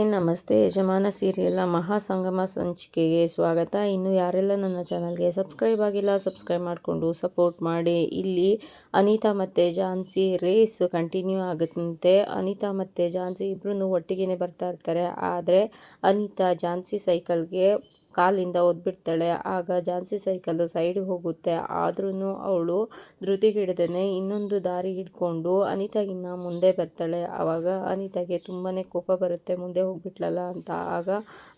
ನಮಸ್ತೆ. ಯಜಮಾನ ಸೀರಿಯಲ್ನ ಮಹಾಸಂಗಮ ಸಂಚಿಕೆಗೆ ಸ್ವಾಗತ. ಇನ್ನು ಯಾರೆಲ್ಲ ನನ್ನ ಚಾನಲ್ಗೆ ಸಬ್ಸ್ಕ್ರೈಬ್ ಆಗಿಲ್ಲ, ಸಬ್ಸ್ಕ್ರೈಬ್ ಮಾಡಿಕೊಂಡು ಸಪೋರ್ಟ್ ಮಾಡಿ. ಇಲ್ಲಿ ಅನಿತಾ ಮತ್ತು ಝಾನ್ಸಿ ರೇಸ್ ಕಂಟಿನ್ಯೂ ಆಗುತ್ತಂತೆ. ಅನಿತಾ ಮತ್ತು ಝಾನ್ಸಿ ಇಬ್ಬರೂ ಒಟ್ಟಿಗೆ ಬರ್ತಾ ಇರ್ತಾರೆ. ಆದರೆ ಅನಿತಾ ಝಾನ್ಸಿ ಸೈಕಲ್ಗೆ ಕಾಲಿಂದ ಒದ್ಬಿಡ್ತಾಳೆ. ಆಗ ಝಾನ್ಸಿ ಸೈಕಲ್ ಸೈಡ್ ಹೋಗುತ್ತೆ. ಆದ್ರೂ ಅವಳು ಧೃತಿಗಿಡದೇ ಇನ್ನೊಂದು ದಾರಿ ಹಿಡ್ಕೊಂಡು ಅನಿತಾಗಿನ್ನ ಮುಂದೆ ಬರ್ತಾಳೆ. ಆವಾಗ ಅನಿತಾಗೆ ತುಂಬಾ ಕೋಪ ಬರುತ್ತೆ. ಮುಂದೆ ಹೋಗ್ಬಿಟ್ಲಲ್ಲ ಅಂತ. ಆಗ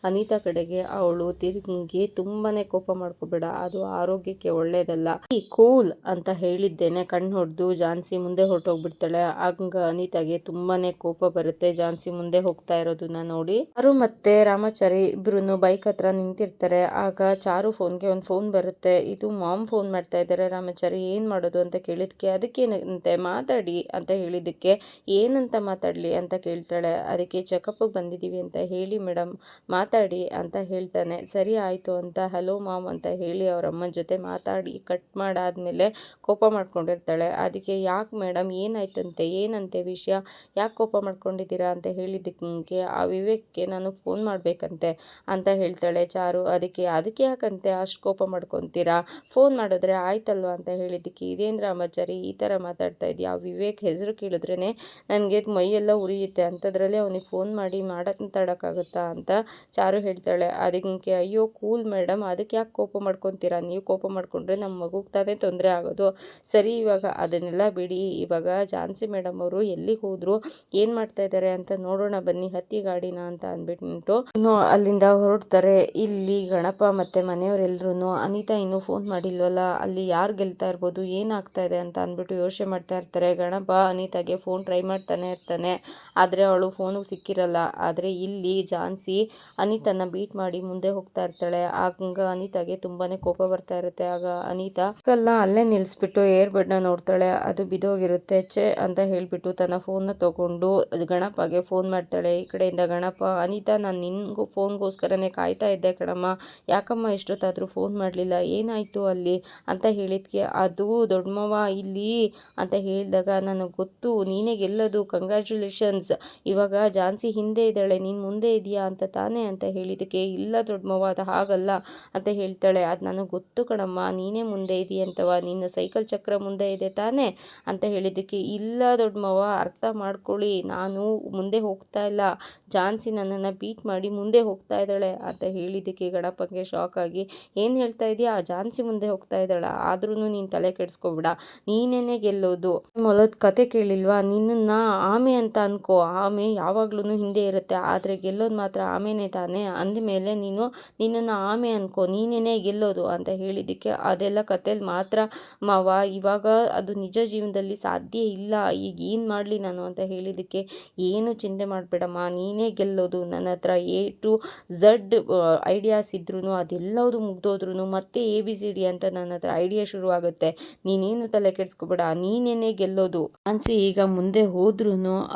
ಅನಿತಾ ಕಡೆಗೆ ಅವಳು ತಿರುಗಿ ತುಂಬಾ ಕೋಪ ಮಾಡ್ಕೋಬೇಡ. ಅದು ಆರೋಗ್ಯಕ್ಕೆ ಒಳ್ಳೇದಲ್ಲ. ಈ ಕೂಲ್ ಅಂತ ಹೇಳಿದ್ದೇನೆ. ಕಣ್ಣು ಹೊಡೆದು ಝಾನ್ಸಿ ಮುಂದೆ ಹೊರಟೋಗ್ಬಿಡ್ತಾಳೆ. ಆಗ ಅನಿತಾಗೆ ತುಂಬಾನೇ ಕೋಪ ಬರುತ್ತೆ. ಝಾನ್ಸಿ ಮುಂದೆ ಹೋಗ್ತಾ ಇರೋದನ್ನ ನೋಡಿ. ಅರು ಮತ್ತೆ ರಾಮಾಚಾರಿ ಇಬ್ರು ಬೈಕ್ ಹತ್ರ ನಿಂತಿರ್ತಾರೆ ಆಗ ಚಾರು ಫೋನ್ಗೆ ಒಂದು ಫೋನ್ ಬರುತ್ತೆ, ಇದು ಮಾಮ್ ಫೋನ್ ಮಾಡ್ತಾ ಇದ್ದಾರೆ ರಾಮಾಚಾರಿ ಏನು ಮಾಡೋದು ಅಂತ ಕೇಳಿದ್ಕೆ ಅದಕ್ಕೇನಂತೆ ಮಾತಾಡಿ ಅಂತ ಹೇಳಿದ್ದಕ್ಕೆ, ಏನಂತ ಮಾತಾಡಲಿ ಅಂತ ಕೇಳ್ತಾಳೆ, ಅದಕ್ಕೆ ಚೆಕಪ್ಪಿಗೆ ಬಂದಿದ್ದೀವಿ ಅಂತ ಹೇಳಿ ಮೇಡಮ್ ಮಾತಾಡಿ ಅಂತ ಹೇಳ್ತಾನೆ, ಸರಿ ಆಯಿತು ಅಂತ ಹಲೋ ಮಾಮ್ ಅಂತ ಹೇಳಿ ಅವ್ರ ಅಮ್ಮನ ಜೊತೆ ಮಾತಾಡಿ ಕಟ್ ಮಾಡಾದಮೇಲೆ ಕೋಪ ಮಾಡ್ಕೊಂಡಿರ್ತಾಳೆ, ಅದಕ್ಕೆ ಯಾಕೆ ಮೇಡಮ್ ಏನಾಯ್ತಂತೆ, ಏನಂತೆ ವಿಷಯ, ಯಾಕೆ ಕೋಪ ಮಾಡ್ಕೊಂಡಿದ್ದೀರಾ ಅಂತ ಹೇಳಿದ್ದಕ್ಕೆ, ಆ ವಿವೇಕ್ಗೆ ನಾನು ಫೋನ್ ಮಾಡಬೇಕಂತೆ ಅಂತ ಹೇಳ್ತಾಳೆ, ಚಾರು ಅದಕ್ಕೆ ಅದಕ್ಕೆ ಯಾಕಂತೆ ಅಷ್ಟು ಕೋಪ ಮಾಡ್ಕೊತೀರಾ? ಫೋನ್ ಮಾಡಿದ್ರೆ ಆಯ್ತಲ್ವಾ ಅಂತ ಹೇಳಿದ್ದಕ್ಕೆ ಇದೇನು ರಾಮಾಚಾರಿ, ಈ ಥರ ಮಾತಾಡ್ತಾ ಇದೆಯಾ? ವಿವೇಕ್ ಹೆಸರು ಕೇಳಿದ್ರೇ ನನಗೆ ಮೈಯೆಲ್ಲ ಉರಿಯುತ್ತೆ. ಅಂಥದ್ರಲ್ಲೇ ಅವನಿಗೆ ಫೋನ್ ಮಾಡಿ ಮಾತಾಡೋಕ್ಕಾಗುತ್ತಾ ಅಂತ ಚಾರು ಹೇಳ್ತಾಳೆ. ಅದಕ್ಕೆ ಅಯ್ಯೋ ಕೂಲ್ ಮೇಡಮ್ ಅದಕ್ಕೆ ಯಾಕೆ ಕೋಪ ಮಾಡ್ಕೊತೀರಾ? ನೀವು ಕೋಪ ಮಾಡ್ಕೊಂಡ್ರೆ ನಮ್ಮ ಮಗುಗೆ ತಾನೇ ತೊಂದರೆ ಆಗೋದು. ಸರಿ, ಇವಾಗ ಅದನ್ನೆಲ್ಲ ಬಿಡಿ. ಇವಾಗ ಝಾನ್ಸಿ ಮೇಡಮ್ ಅವರು ಎಲ್ಲಿಗೆ ಹೋದ್ರು, ಏನು ಮಾಡ್ತಾ ಇದ್ದಾರೆ ಅಂತ ನೋಡೋಣ ಬನ್ನಿ, ಹತ್ತಿ ಗಾಡಿನ ಅಂತ ಅಂದ್ಬಿಟ್ಟು ಅಲ್ಲಿಂದ ಹೊರಡ್ತಾರೆ. ಇಲ್ಲಿ ಗಣಪ ಮತ್ತು ಮನೆಯವರೆಲ್ಲರೂ ಅನಿತಾ ಇನ್ನೂ ಫೋನ್ ಮಾಡಿಲ್ವಲ್ಲ, ಅಲ್ಲಿ ಯಾರು ಗೆಲ್ತಾ ಇರ್ಬೋದು ಏನಾಗ್ತಾ ಇದೆ ಅಂತ ಅಂದ್ಬಿಟ್ಟು ಯೋಚನೆ ಮಾಡ್ತಾ ಇರ್ತಾರೆ. ಗಣಪ ಅನಿತಾಗೆ ಫೋನ್ ಟ್ರೈ ಮಾಡ್ತಾನೆ ಇರ್ತಾನೆ, ಆದರೆ ಅವಳು ಫೋನು ಸಿಕ್ಕಿರಲ್ಲ. ಆದರೆ ಇಲ್ಲಿ ಜಾನ್ಸಿ ಅನಿತನ ಬೀಟ್ ಮಾಡಿ ಮುಂದೆ ಹೋಗ್ತಾ ಇರ್ತಾಳೆ. ಆಗ ಅನಿತಾಗೆ ತುಂಬಾ ಕೋಪ ಬರ್ತಾ ಇರುತ್ತೆ. ಆಗ ಅನಿತಾ ಕಲ್ಲ ಅಲ್ಲೇ ನಿಲ್ಲಿಸ್ಬಿಟ್ಟು ಏರ್ನ ನೋಡ್ತಾಳೆ. ಅದು ಬಿದೋಗಿರುತ್ತೆ ಚೆ ಅಂತ ಹೇಳ್ಬಿಟ್ಟು ತನ್ನ ಫೋನ್ನ ತಗೊಂಡು ಗಣಪಗೆ ಫೋನ್ ಮಾಡ್ತಾಳೆ. ಈ ಕಡೆಯಿಂದ ಗಣಪ, ಅನಿತಾ, ನಾನು ನಿನ್ಗೂ ಫೋನ್ಗೋಸ್ಕರನೇ ಕಾಯ್ತಾ ಇದ್ದೆ ಕಣಮ್ಮ ಯಾಕಮ್ಮ ಎಷ್ಟೊತ್ತಾದರೂ ಫೋನ್ ಮಾಡಲಿಲ್ಲ? ಏನಾಯಿತು ಅಲ್ಲಿ? ಅಂತ ಹೇಳಿದ್ಕೆ, ಅದು ದೊಡ್ಡಮ್ಮವ ಇಲ್ಲಿ ಅಂತ ಹೇಳಿದಾಗ, ನನಗೆ ಗೊತ್ತು, ನೀನೇ ಗೆಲ್ಲೋದು ಕಂಗ್ರ್ಯಾಚುಲೇಷನ್ಸ್ ಇವಾಗ ಜಾನ್ಸಿ ಹಿಂದೆ ಇದ್ದಾಳೆ, ನೀನು ಮುಂದೆ ಇದೆಯಾ ಅಂತ ತಾನೇ ಅಂತ ಹೇಳಿದ್ದಕ್ಕೆ, ಇಲ್ಲ ದೊಡ್ಡಮ್ಮವ ಅದು ಹಾಗಲ್ಲ ಅಂತ ಹೇಳ್ತಾಳೆ. ಅದು ನನಗೆ ಗೊತ್ತು ಕಣಮ್ಮ, ನೀನೇ ಮುಂದೆ ಇದೆಯಂತವ ನಿನ್ನ ಸೈಕಲ್ ಚಕ್ರ ಮುಂದೆ ಇದೆ ತಾನೇ ಅಂತ ಹೇಳಿದ್ದಕ್ಕೆ, ಇಲ್ಲ ದೊಡ್ಡಮ್ಮವ ಅರ್ಥ ಮಾಡ್ಕೊಳ್ಳಿ, ನಾನು ಮುಂದೆ ಹೋಗ್ತಾ ಇಲ್ಲ. ಜಾನ್ಸಿ ನನ್ನನ್ನು ಬೀಟ್ ಮಾಡಿ ಮುಂದೆ ಹೋಗ್ತಾ ಇದ್ದಾಳೆ ಅಂತ ಹೇಳಿದ್ದಕ್ಕೆ ಗಣಪಗೆ ಶಾಕ್ ಆಗಿ, ಏನು ಹೇಳ್ತಾ ಇದೆಯಾ? ಝಾನ್ಸಿ ಮುಂದೆ ಹೋಗ್ತಾ ಇದ್ದಾಳ. ಆದ್ರೂ ನೀನು ತಲೆ ಕೆಡಿಸ್ಕೊಬಿಡ. ನೀನೇನೆ ಗೆಲ್ಲೋದು? ಮೊಲದ ಕತೆ ಕೇಳಿಲ್ವಾ? ನಿನ್ನ ಆಮೆ ಅಂತ ಅನ್ಕೋ. ಆಮೆ ಯಾವಾಗ್ಲೂ ಹಿಂದೆ ಇರುತ್ತೆ. ಆದರೆ ಗೆಲ್ಲೋದು ಮಾತ್ರ ಆಮೆನೇ ತಾನೇ. ಅಂದಮೇಲೆ ನೀನು ನಿನ್ನನ್ನು ಆಮೆ ಅನ್ಕೋ. ನೀನೇನೆ ಗೆಲ್ಲೋದು? ಅಂತ ಹೇಳಿದ್ದಕ್ಕೆ ಅದೆಲ್ಲ ಕಥೆಯಲ್ಲಿ ಮಾತ್ರ ಮಾವ, ಇವಾಗ ಅದು ನಿಜ ಜೀವನದಲ್ಲಿ ಸಾಧ್ಯ ಇಲ್ಲ. ಈಗ ಏನು ಮಾಡಲಿ ನಾನು? ಅಂತ ಹೇಳಿದ್ದಕ್ಕೆ, ಏನು ಚಿಂತೆ ಮಾಡಬೇಡಮ್ಮ. ನೀನೇ ಗೆಲ್ಲೋದು. ನನ್ನ ಹತ್ರ ಎ ಟು ಝಡ್ ಐಡಿಯಾಸ್ ಇದ್ರೂ ಅದೆಲ್ಲವುದು ಮುಗ್ದೋದ್ರೂ ಮತ್ತೆ ಎ ಬಿ ಸಿ ಡಿ ಅಂತ ನನ್ನ ಹತ್ರ ಐಡಿಯಾ ಶುರುವಾಗುತ್ತೆ. ನೀನೇನು ತಲೆ ಕೆಡಿಸ್ಕೊಬೇಡ, ನೀನೇನೆ ಗೆಲ್ಲೋದು. ಅನ್ಸಿ ಈಗ ಮುಂದೆ ಹೋದ್ರೂ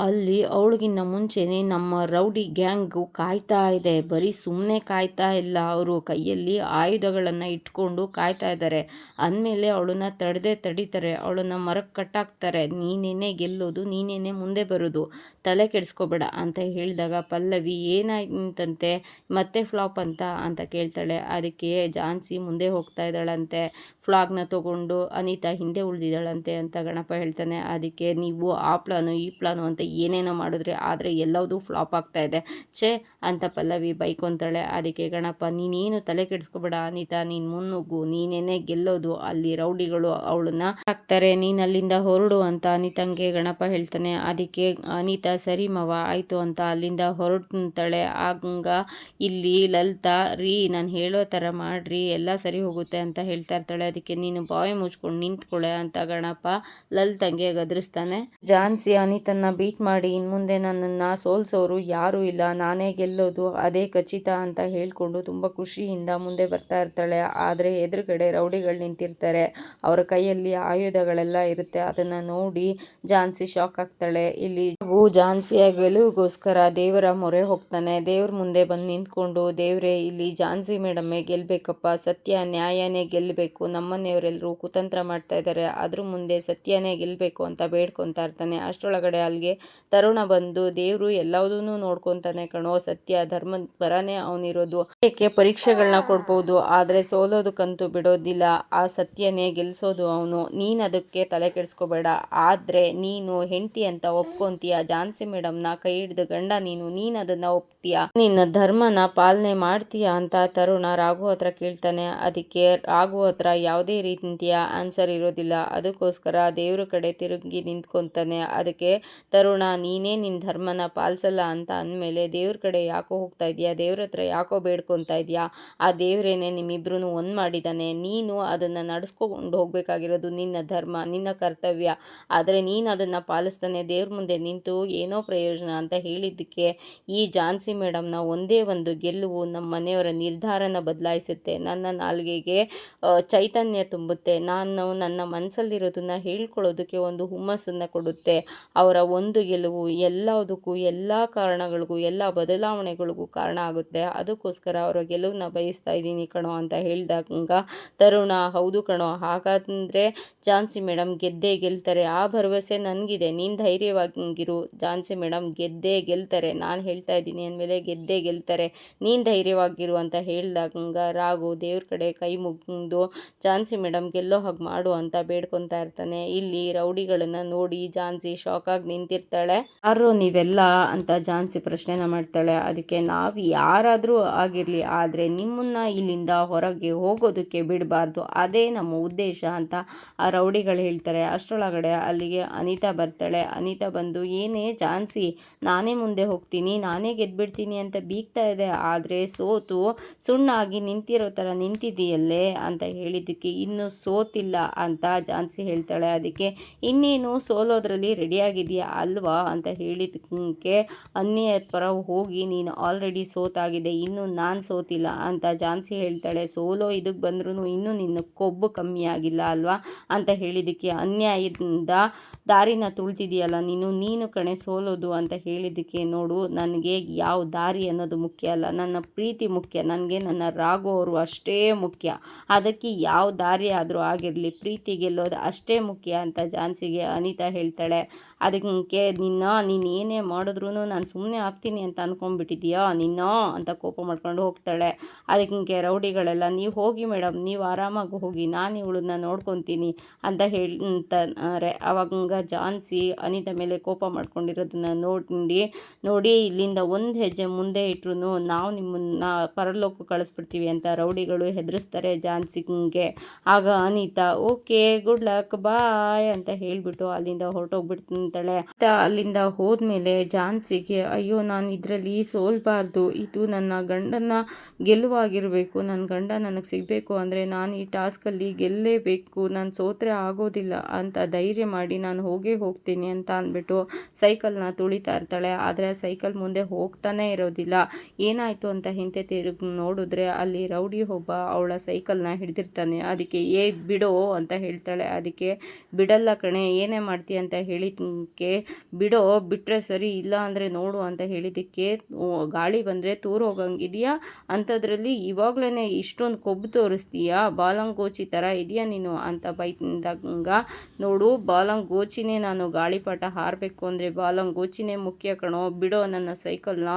ಅಲ್ಲಿ ಅವಳಿಗಿನ್ನ ಮುಂಚೆನೆ ನಮ್ಮ ರೌಡಿ ಗ್ಯಾಂಗು ಕಾಯ್ತಾ ಇದೆ. ಬರೀ ಸುಮ್ಮನೆ ಕಾಯ್ತಾ ಇಲ್ಲ. ಅವರು ಕೈಯಲ್ಲಿ ಆಯುಧಗಳನ್ನು ಇಟ್ಕೊಂಡು ಕಾಯ್ತಾ ಇದ್ದಾರೆ. ಅಂದಮೇಲೆ ಅವಳನ್ನ ತಡೆದೇ ತಡಿತಾರೆ. ಅವಳನ್ನ ಮರಕ್ಕೆ ಕಟ್ಟಾಕ್ತಾರೆ. ನೀನೇನೆ ಗೆಲ್ಲೋದು, ನೀನೇನೆ ಮುಂದೆ ಬರೋದು. ತಲೆ ಕೆಡಿಸ್ಕೋಬೇಡ ಅಂತ ಹೇಳಿದಾಗ ಪಲ್ಲವಿ ಏನಾಯ್ತಂತೆ, ಮತ್ತೆ ಫ್ಲಾಪ್ ಅಂತ ಅಂತ ಕೇಳ್ತಾಳೆ. ಅದಕ್ಕೆ ಜಾನ್ಸಿ ಮುಂದೆ ಹೋಗ್ತಾ ಇದ್ದಾಳಂತೆ. ಫ್ಲಾಗ್ನ ತಗೊಂಡು ಅನಿತಾ ಹಿಂದೆ ಉಳಿದಿದ್ದಾಳಂತೆ ಅಂತ ಗಣಪ ಹೇಳ್ತಾನೆ. ಅದಕ್ಕೆ ನೀವು ಆ ಪ್ಲಾನು, ಈ ಪ್ಲಾನು ಅಂತ ಏನೇನೋ ಮಾಡಿದ್ರೆ ಆದರೆ ಎಲ್ಲವೂ ಫ್ಲಾಪ್ ಆಗ್ತಾ ಇದೆ. ಛೇ ಅಂತ ಪಲ್ಲವಿ ಬೈಕೊಂತಾಳೆ. ಅದಕ್ಕೆ ಗಣಪ, ನೀನೇನು ತಲೆ ಕೆಡಿಸ್ಕೋಬೇಡ ಅನಿತಾ, ನೀನು ಮುನ್ನುಗ್ಗು, ನೀನೇನೆ ಗೆಲ್ಲೋದು, ಅಲ್ಲಿ ರೌಡಿಗಳು ಅವಳನ್ನ ಹಾಕ್ತಾರೆ, ನೀನು ಅಲ್ಲಿಂದ ಹೊರಡು ಅಂತ ಅನಿತಂಗೆ ಗಣಪ ಹೇಳ್ತಾನೆ. ಅದಕ್ಕೆ ಅನಿತಾ, ಸರಿ ಮವ, ಆಯಿತು ಅಂತ ಅಲ್ಲಿಂದ ಹೊರಡ್ತಾಳೆ ಆಗ ಇಲ್ಲಿ ಲಲಿತಾ ರೀ, ನಾನು ಹೇಳೋ ಥರ ಮಾಡ್ರಿ, ಎಲ್ಲ ಸರಿ ಹೋಗುತ್ತೆ ಅಂತ ಹೇಳ್ತಾ ಇರ್ತಾಳೆ. ಅದಕ್ಕೆ ನೀನು ಬಾಯಿ ಮುಚ್ಕೊಂಡು ನಿಂತ್ಕೊಳ್ಳೆ ಅಂತ ಗಣಪ ಲಲ್ ತಂಗೆ ಗದರಿಸ್ತಾನೆ. ಜಾನ್ಸಿ ಅನಿತನ್ನ ಬೀಟ್ ಮಾಡಿ, ಇನ್ ಮುಂದೆ ನನ್ನನ್ನು ಸೋಲ್ಸೋರು ಯಾರೂ ಇಲ್ಲ, ನಾನೇ ಗೆಲ್ಲೋದು, ಅದೇ ಖಚಿತ ಅಂತ ಹೇಳ್ಕೊಂಡು ತುಂಬ ಖುಷಿಯಿಂದ ಮುಂದೆ ಬರ್ತಾ ಇರ್ತಾಳೆ. ಆದರೆ ಎದುರುಗಡೆ ರೌಡಿಗಳು ನಿಂತಿರ್ತಾರೆ. ಅವರ ಕೈಯಲ್ಲಿ ಆಯುಧಗಳೆಲ್ಲ ಇರುತ್ತೆ. ಅದನ್ನು ನೋಡಿ ಜಾನ್ಸಿ ಶಾಕ್ ಆಗ್ತಾಳೆ. ಇಲ್ಲಿ ಜಾನ್ಸಿಯ ಗೆಲುವಿಗೋಸ್ಕರ ದೇವರ ಮೊರೆ ಹೋಗ್ತಾನೆ. ದೇವ್ರ ಮುಂದೆ ಬಂದು ನಿಂತ್ಕೊಂಡು, ದೇವರೇ ಇಲ್ಲಿ ಝಾನ್ಸಿ ಮೇಡಮ್ಮೇ ಗೆಲ್ಲಬೇಕಪ್ಪ ಸತ್ಯ ನ್ಯಾಯನೇ ಗೆಲ್ಲಬೇಕು ನಮ್ಮನೆಯವರೆಲ್ಲರೂ ಕುತಂತ್ರ ಮಾಡ್ತಾ ಇದ್ದಾರೆ ಅದ್ರ ಮುಂದೆ ಸತ್ಯನೇ ಗೆಲ್ಲಬೇಕು ಅಂತ ಬೇಡ್ಕೊತಾ ಇರ್ತಾನೆ. ಅಷ್ಟರೊಳಗಡೆ ಅಲ್ಲಿಗೆ ತರುಣ ಬಂದು ದೇವರು ಎಲ್ಲದನ್ನೂ ನೋಡ್ಕೊತಾನೆ ಕಣೋ. ಸತ್ಯ ಧರ್ಮದ ಪರನೇ ಅವನಿರೋದು. ಏಕೆ ಪರೀಕ್ಷೆಗಳನ್ನ ಕೊಡ್ಬೋದು, ಆದರೆ ಸೋಲೋದಕ್ಕಂತೂ ಬಿಡೋದಿಲ್ಲ. ಆ ಸತ್ಯನೇ ಗೆಲ್ಸೋದು ಅವನು. ನೀನು ಅದಕ್ಕೆ ತಲೆ ಕೆಡಿಸ್ಕೋಬೇಡ. ಆದರೆ ನೀನು ಹೆಂಡತಿ ಅಂತ ಒಪ್ಕೊಂತೀಯ. ಝಾನ್ಸಿ ಮೇಡಮ್ನ ಕೈ ಹಿಡಿದ ಗಂಡ ನೀನು. ನೀನು ಅದನ್ನ ಒಪ್ತೀಯ. ನಿನ್ನ ಧರ್ಮನ ಪಾಲನೆ ಮಾಡ್ತೀಯ. ಅಂತ ತರುಣ ರಾಘು ಹತ್ರ ಕೇಳ್ತಾನೆ, ಅದಕ್ಕೆ ರಾಘು ಹತ್ರ ಯಾವುದೇ ರೀತಿಯ ಆನ್ಸರ್ ಇರೋದಿಲ್ಲ. ಅದಕ್ಕೋಸ್ಕರ ದೇವ್ರ ಕಡೆ ತಿರುಗಿ ನಿಂತ್ಕೊತಾನೆ. ಅದಕ್ಕೆ ತರುಣ, ನೀನೇ ನಿನ್ನ ಧರ್ಮನ ಪಾಲಿಸಲ್ಲ ಅಂತ ಅಂದಮೇಲೆ ದೇವ್ರ ಕಡೆ ಯಾಕೋ ಹೋಗ್ತಾ ಇದೆಯಾ? ದೇವ್ರ ಹತ್ರ ಯಾಕೋ ಬೇಡ್ಕೊತಾ ಇದೆಯಾ? ಆ ದೇವ್ರೇನೆ ನಿಮ್ಮಿಬ್ರು ಒಂದು ಮಾಡಿದ್ದಾನೆ ನೀನು ಅದನ್ನು ನಡೆಸ್ಕೊಂಡು ಹೋಗಬೇಕಾಗಿರೋದು ನಿನ್ನ ಧರ್ಮ, ನಿನ್ನ ಕರ್ತವ್ಯ. ಆದರೆ ನೀನು ಅದನ್ನು ಪಾಲಿಸ್ತಾನೆ. ದೇವ್ರ ಮುಂದೆ ನಿಂತು ಏನೋ ಪ್ರಯೋಜನ ಅಂತ ಹೇಳಿದ್ದಕ್ಕೆ ಈ ಝಾನ್ಸಿ ಮೇಡಮ್ನ ಒಂದೇ ಒಂದು ಗೆಲುವು ನಮ್ಮ ಮನೆಯವರ ನಿರ್ಧಾರನ ಬದಲಾಯಿಸುತ್ತೆ, ನನ್ನ ನಾಲ್ಗೆಗೆ ಚೈತನ್ಯ ತುಂಬುತ್ತೆ. ನಾನು ನನ್ನ ಮನಸ್ಸಲ್ಲಿರೋದನ್ನು ಹೇಳ್ಕೊಳ್ಳೋದಕ್ಕೆ ಒಂದು ಹುಮ್ಮಸ್ಸನ್ನು ಕೊಡುತ್ತೆ. ಅವರ ಒಂದು ಗೆಲುವು ಎಲ್ಲದಕ್ಕೂ ಎಲ್ಲ ಕಾರಣಗಳಿಗೂ, ಎಲ್ಲ ಬದಲಾವಣೆಗಳಿಗೂ ಕಾರಣ ಆಗುತ್ತೆ. ಅದಕ್ಕೋಸ್ಕರ ಅವರ ಗೆಲುವನ್ನ ಬಯಸ್ತಾ ಇದ್ದೀನಿ ಕಣೋ ಅಂತ ಹೇಳಿದಾಗ ತರುಣ, ಹೌದು ಕಣೋ. ಹಾಗಾದರೆ ಝಾನ್ಸಿ ಮೇಡಮ್ ಗೆದ್ದೇ ಗೆಲ್ತಾರೆ. ಆ ಭರವಸೆ ನನಗಿದೆ. ನೀನು ಧೈರ್ಯವಾಗಿರು ಝಾನ್ಸಿ ಮೇಡಮ್ ಗೆದ್ದೇ ಗೆಲ್ತಾರೆ. ನಾನು ಹೇಳ್ತಾ ಇದ್ದೀನಿ ಅಂದಮೇಲೆ ಗೆದ್ದೇ ಗೆಲ್ತಾರೆ. ನೀನು ಧೈರ್ಯವಾಗಿರು. ಅಂತ ಹೇಳಿದಾಗ ರಾಘು ದೇವ್ರ ಕಡೆ ಕೈ ಮುಗಿದು ಝಾನ್ಸಿ ಮೇಡಮ್ ಗೆಲ್ಲೋ ಹಾಗೆ ಮಾಡು ಅಂತ ಬೇಡ್ಕೊತಾ ಇರ್ತಾನೆ. ಇಲ್ಲಿ ರೌಡಿಗಳನ್ನು ನೋಡಿ ಝಾನ್ಸಿ ಶಾಕಾಗಿ ನಿಂತಿರ್ತಾಳೆ. ಯಾರು ನೀವೆಲ್ಲ ಅಂತ ಝಾನ್ಸಿ ಪ್ರಶ್ನೆನ ಮಾಡ್ತಾಳೆ. ಅದಕ್ಕೆ ನಾವು ಯಾರಾದರೂ ಆಗಿರಲಿ, ಆದರೆ ನಿಮ್ಮನ್ನ ಇಲ್ಲಿಂದ ಹೊರಗೆ ಹೋಗೋದಕ್ಕೆ ಬಿಡಬಾರ್ದು. ಅದೇ ನಮ್ಮ ಉದ್ದೇಶ ಅಂತ ಆ ರೌಡಿಗಳು ಹೇಳ್ತಾರೆ. ಅಷ್ಟರೊಳಗಡೆ ಅಲ್ಲಿಗೆ ಅನಿತಾ ಬರ್ತಾಳೆ. ಅನಿತಾ ಬಂದು, ಏನೇ ಝಾನ್ಸಿ ನಾನೇ ಮುಂದೆ ಹೋಗ್ತೀನಿ, ನಾನೇ ಗೆದ್ಬಿಡ್ತೀನಿ ಅಂತ ಬೀಗ್ತಾ ಇದೆ. ಆದರೆ ಸೋತು ಸುಣ್ಣಾಗಿ ನಿಂತಿರೋ ಥರ ನಿಂತಿದೆಯಲ್ಲೇ ಅಂತ ಹೇಳಿದ್ದಕ್ಕೆ ಇನ್ನೂ ಸೋತಿಲ್ಲ ಅಂತ ಜಾನ್ಸಿ ಹೇಳ್ತಾಳೆ. ಅದಕ್ಕೆ ಇನ್ನೇನು ಸೋಲೋದ್ರಲ್ಲಿ ರೆಡಿಯಾಗಿದೆಯಾ ಅಲ್ವಾ ಅಂತ ಹೇಳಿದಕ್ಕೆ ಅನ್ಯ ಪರ ಹೋಗಿ ನೀನು ಆಲ್ರೆಡಿ ಸೋತಾಗಿದೆ, ಇನ್ನೂ ನಾನು ಸೋತಿಲ್ಲ ಅಂತ ಜಾನ್ಸಿ ಹೇಳ್ತಾಳೆ. ಸೋಲೋ ಇದಕ್ಕೆ ಬಂದ್ರೂ ಇನ್ನೂ ನಿನ್ನ ಕೊಬ್ಬು ಕಮ್ಮಿ ಆಗಿಲ್ಲ ಅಲ್ವಾ ಅಂತ ಹೇಳಿದ್ದಕ್ಕೆ ಅನ್ಯಾಯದಿಂದ ದಾರಿನ ತುಳ್ತಿದೆಯಲ್ಲ ನೀನು ನೀನು ಕಣೆ ಸೋಲೋದು ಅಂತ ಹೇಳಿದ್ದಕ್ಕೆ ನೋಡು, ನನಗೆ ಯಾವ ದಾರಿ ಅನ್ನೋದು ಮುಖ್ಯ ಅಲ್ಲ, ನನ್ನ ಪ್ರೀತಿ ಮುಖ್ಯ ನನಗೆ ನನ್ನ ರಾಗೋ ಅವರು ಅಷ್ಟೇ ಮುಖ್ಯ. ಅದಕ್ಕೆ ಯಾವ ದಾರಿ ಆದರೂ ಆಗಿರಲಿ, ಪ್ರೀತಿ ಗೆಲ್ಲೋದು ಅಷ್ಟೇ ಮುಖ್ಯ ಅಂತ ಝಾನ್ಸಿಗೆ ಅನಿತಾ ಹೇಳ್ತಾಳೆ. ಅದಕ್ಕೆ ನಿನ್ನ, ನೀನು ಏನೇ ಮಾಡಿದ್ರೂ ನಾನು ಸುಮ್ಮನೆ ಆಗ್ತೀನಿ ಅಂತ ಅಂದ್ಕೊಂಡ್ಬಿಟ್ಟಿದ್ಯಾ ನಿನ್ನ? ಅಂತ ಕೋಪ ಮಾಡ್ಕೊಂಡು ಹೋಗ್ತಾಳೆ. ಅದಕ್ಕೆ ರೌಡಿಗಳೆಲ್ಲ, ನೀವು ಹೋಗಿ ಮೇಡಮ್ ನೀವು ಆರಾಮಾಗಿ ಹೋಗಿ, ನಾನು ಇವಳನ್ನ ನೋಡ್ಕೊತೀನಿ ಅಂತ ಹೇಳ್ತಾರೆ. ಅವಾಗ ಝಾನ್ಸಿ ಅನಿತಾ ಮೇಲೆ ಕೋಪ ಮಾಡ್ಕೊಂಡಿರೋದನ್ನ ನೋಡಿ ನೋಡಿ ಇಲ್ಲಿಂದ ಒಂದು ಹೆಜ್ಜೆ ಮುಂದೆ ಇಟ್ರು ನಾವು ನಿಮ್ಮನ್ನ ಪರಲೋಕ ಕಳಿಸ್ಬಿಡ್ತೀವಿ ಅಂತ ರೌಡಿಗಳು ಹೆದರಿಸ್ತಾರೆ ಜಾನ್ಸಿಗೆ ಆಗ Anita, okay, good luck, bye ಅಂತ ಹೇಳಿಬಿಟ್ಟು ಅಲ್ಲಿಂದ ಹೊರಟೋಗ್ಬಿಡ್ತಾಳೆ. ಅಲ್ಲಿಂದ ಹೋದ್ಮೇಲೆ ಜಾನ್ಸಿಗೆ, ಅಯ್ಯೋ, ನಾನು ಇದರಲ್ಲಿ ಸೋಲ್ಬಾರ್ದು. ಇದು ನನ್ನ ಗಂಡನ ಗೆಲ್ಲುವಾಗಿರಬೇಕು ನನ್ನ ಗಂಡ ನನಗೆ ಸಿಗಬೇಕು ಅಂದರೆ ನಾನು ಈ ಟಾಸ್ಕಲ್ಲಿ ಗೆಲ್ಲೇಬೇಕು. ನಾನು ಸೋತ್ರೆ ಆಗೋದಿಲ್ಲ ಅಂತ ಧೈರ್ಯ ಮಾಡಿ ನಾನು ಹೋಗೇ ಹೋಗ್ತೀನಿ ಅಂತ ಅಂದ್ಬಿಟ್ಟು ಸೈಕಲ್ನ ತುಳಿತಾ ಇರ್ತಾಳೆ. ಆದರೆ ಸೈಕಲ್ ಮುಂದೆ ಹೋಗ್ತಾನೆ ಇರೋದಿಲ್ಲ. ಏನಾಯಿತು ಅಂತ ಹಿಂದೆ ನೋಡಿದ್ರೆ ಅಲ್ಲಿ ರೌಡಿ ಒಬ್ಬ ಅವಳ ಸೈಕಲ್ನ ಹಿಡಿದಿರ್ತಾನೆ. ಅದಕ್ಕೆ, ಏ, ಬಿಡೋ, ಅಂತ ಹೇಳ್ತಾಳೆ. ಅದಕ್ಕೆ, ಬಿಡಲ್ಲ ಕಣೆ, ಏನೇ ಮಾಡ್ತೀಯ ಅಂತ ಹೇಳಿದಕ್ಕೆ ಬಿಡೋ ಬಿಟ್ಟರೆ ಸರಿ ಇಲ್ಲ ಅಂದರೆ ನೋಡು ಅಂತ ಹೇಳಿದ್ದಕ್ಕೆ ಗಾಳಿ ಬಂದರೆ ತೂರು ಹೋಗಂಗಿದೆಯಾ? ಅಂಥದ್ರಲ್ಲಿ ಇವಾಗಲೇ ಇಷ್ಟೊಂದು ಕೊಬ್ಬು ತೋರಿಸ್ತೀಯಾ? ಬಾಲಂಗೋಚಿ ಥರ ಇದೆಯಾ ನೀನು? ಅಂತ ಬೈದಾಗ, ನೋಡು, ಬಾಲಂಗೋಚಿನೇ ನಾನು ಗಾಳಿಪಟ ಹಾರಬೇಕು ಅಂದರೆ ಬಾಲಂಗೋಚಿನೇ ಮುಖ್ಯ ಕಣೋ, ಬಿಡೋ ನನ್ನ ಸೈಕಲ್ನ,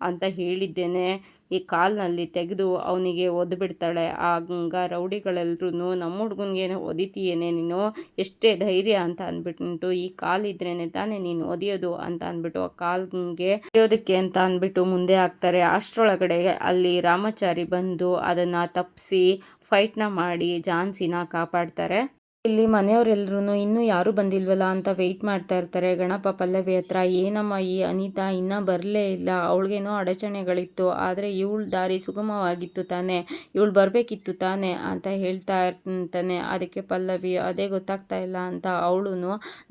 ಅಂತ ಹೇಳಿದ್ದೇನೆ. ಈ ಕಾಲಿನಲ್ಲಿ ತೆಗೆದು ಅವನಿಗೆ ಒದ್ಬಿಡ್ತಾಳೆ ಆಗ ರೌಡಿಗಳೆಲ್ಲರೂ ನಮ್ಮ ಹುಡುಗನಿಗೆ ಒದಿತೀಯೇನೆ ನೀನು? ಎಷ್ಟೇ ಧೈರ್ಯ ಅಂತ ಅಂದ್ಬಿಟ್ಟು ಈ ಕಾಲಿದ್ರೇ ತಾನೇ ನೀನು ಒದಿಯೋದು ಅಂತ ಅಂದ್ಬಿಟ್ಟು ಆ ಕಾಲ್ಗೆ ಒದಿಯೋದಕ್ಕೆ ಅಂತ ಅಂದ್ಬಿಟ್ಟು ಮುಂದೆ ಹಾಕ್ತಾರೆ. ಅಷ್ಟರೊಳಗಡೆ ಅಲ್ಲಿ ರಾಮಾಚಾರಿ ಬಂದು ಅದನ್ನು ತಪ್ಪಿಸಿ ಫೈಟ್ನ ಮಾಡಿ ಝಾನ್ಸಿನ ಕಾಪಾಡ್ತಾರೆ. ಇಲ್ಲಿ ಮನೆಯವರೆಲ್ಲರೂ ಇನ್ನೂ ಯಾರೂ ಬಂದಿಲ್ವಲ್ಲ ಅಂತ ವೆಯ್ಟ್ ಮಾಡ್ತಾ ಇರ್ತಾರೆ. ಗಣಪ ಪಲ್ಲವಿ ಹತ್ರ, ಏನಮ್ಮ ಈ ಅನಿತಾ ಇನ್ನೂ ಬರಲೇ ಇಲ್ಲ, ಅವಳಿಗೇನೋ ಅಡಚಣೆಗಳಿತ್ತು, ಆದರೆ ಇವಳು ದಾರಿ ಸುಗಮವಾಗಿತ್ತು ತಾನೇ, ಇವಳು ಬರಬೇಕಿತ್ತು ತಾನೇ ಅಂತ ಹೇಳ್ತಾ ಇರ್ತಾನೆ. ಅದಕ್ಕೆ ಪಲ್ಲವಿ, ಅದೇ ಗೊತ್ತಾಗ್ತಾ ಇಲ್ಲ ಅಂತ ಅವಳು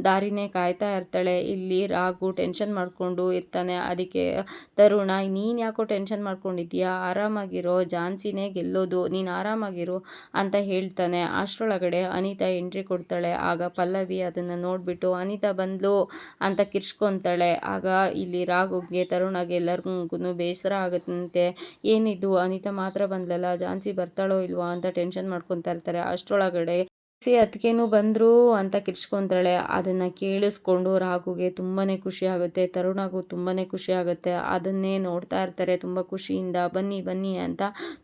ದಾರಿನೇ ಕಾಯ್ತಾ ಇರ್ತಾಳೆ. ಇಲ್ಲಿ ರಾಗು ಟೆನ್ಷನ್ ಮಾಡಿಕೊಂಡು ಇರ್ತಾನೆ. ಅದಕ್ಕೆ, ತರುಣ, ನೀನು ಯಾಕೋ ಟೆನ್ಷನ್ ಮಾಡ್ಕೊಂಡಿದ್ದೀಯಾ? ಆರಾಮಾಗಿರೋ ಜಾನ್ಸಿನೇ ಗೆಲ್ಲೋದು, ನೀನು ಆರಾಮಾಗಿರು ಅಂತ ಹೇಳ್ತಾನೆ. ಅಷ್ಟರೊಳಗಡೆ ಅನಿತಾ ಎಂಟ್ರಿ ಕೊಡ್ತಾಳೆ. ಆಗ ಪಲ್ಲವಿ ಅದನ್ನು ನೋಡಿಬಿಟ್ಟು, ಅನಿತಾ ಬಂದ್ಲು? ಅಂತ ಕಿರ್ಚ್ಕೊತಾಳೆ. ಆಗ ಇಲ್ಲಿ ರಾಘುಗೆ ತರುಣಗೆ ಎಲ್ಲರಿಗೂ ಬೇಸರ ಆಗುತ್ತಂತೆ. ಏನಿದು? ಅನಿತಾ ಮಾತ್ರ ಬಂದ್ಲಲ್ಲ? ಝಾನ್ಸಿ ಬರ್ತಾಳೋ ಇಲ್ವೋ ಅಂತ ಟೆನ್ಷನ್ ಮಾಡ್ಕೊತಾ ಇರ್ತಾರೆ. ಅಷ್ಟರೊಳಗಡೆ ಸಿ ಅದಕ್ಕೇನು ಬಂದರು ಅಂತ ಕಿರ್ಚ್ಕೊತಾಳೆ. ಅದನ್ನು ಕೇಳಿಸ್ಕೊಂಡು ರಾಘುಗೆ ತುಂಬಾ ಖುಷಿ ಆಗುತ್ತೆ, ತರುಣಾಗು ತುಂಬಾ ಖುಷಿ ಆಗುತ್ತೆ. ಅದನ್ನೇ ನೋಡ್ತಾ ಇರ್ತಾರೆ, ತುಂಬ ಖುಷಿಯಿಂದ, ಬನ್ನಿ ಬನ್ನಿ ಅಂತ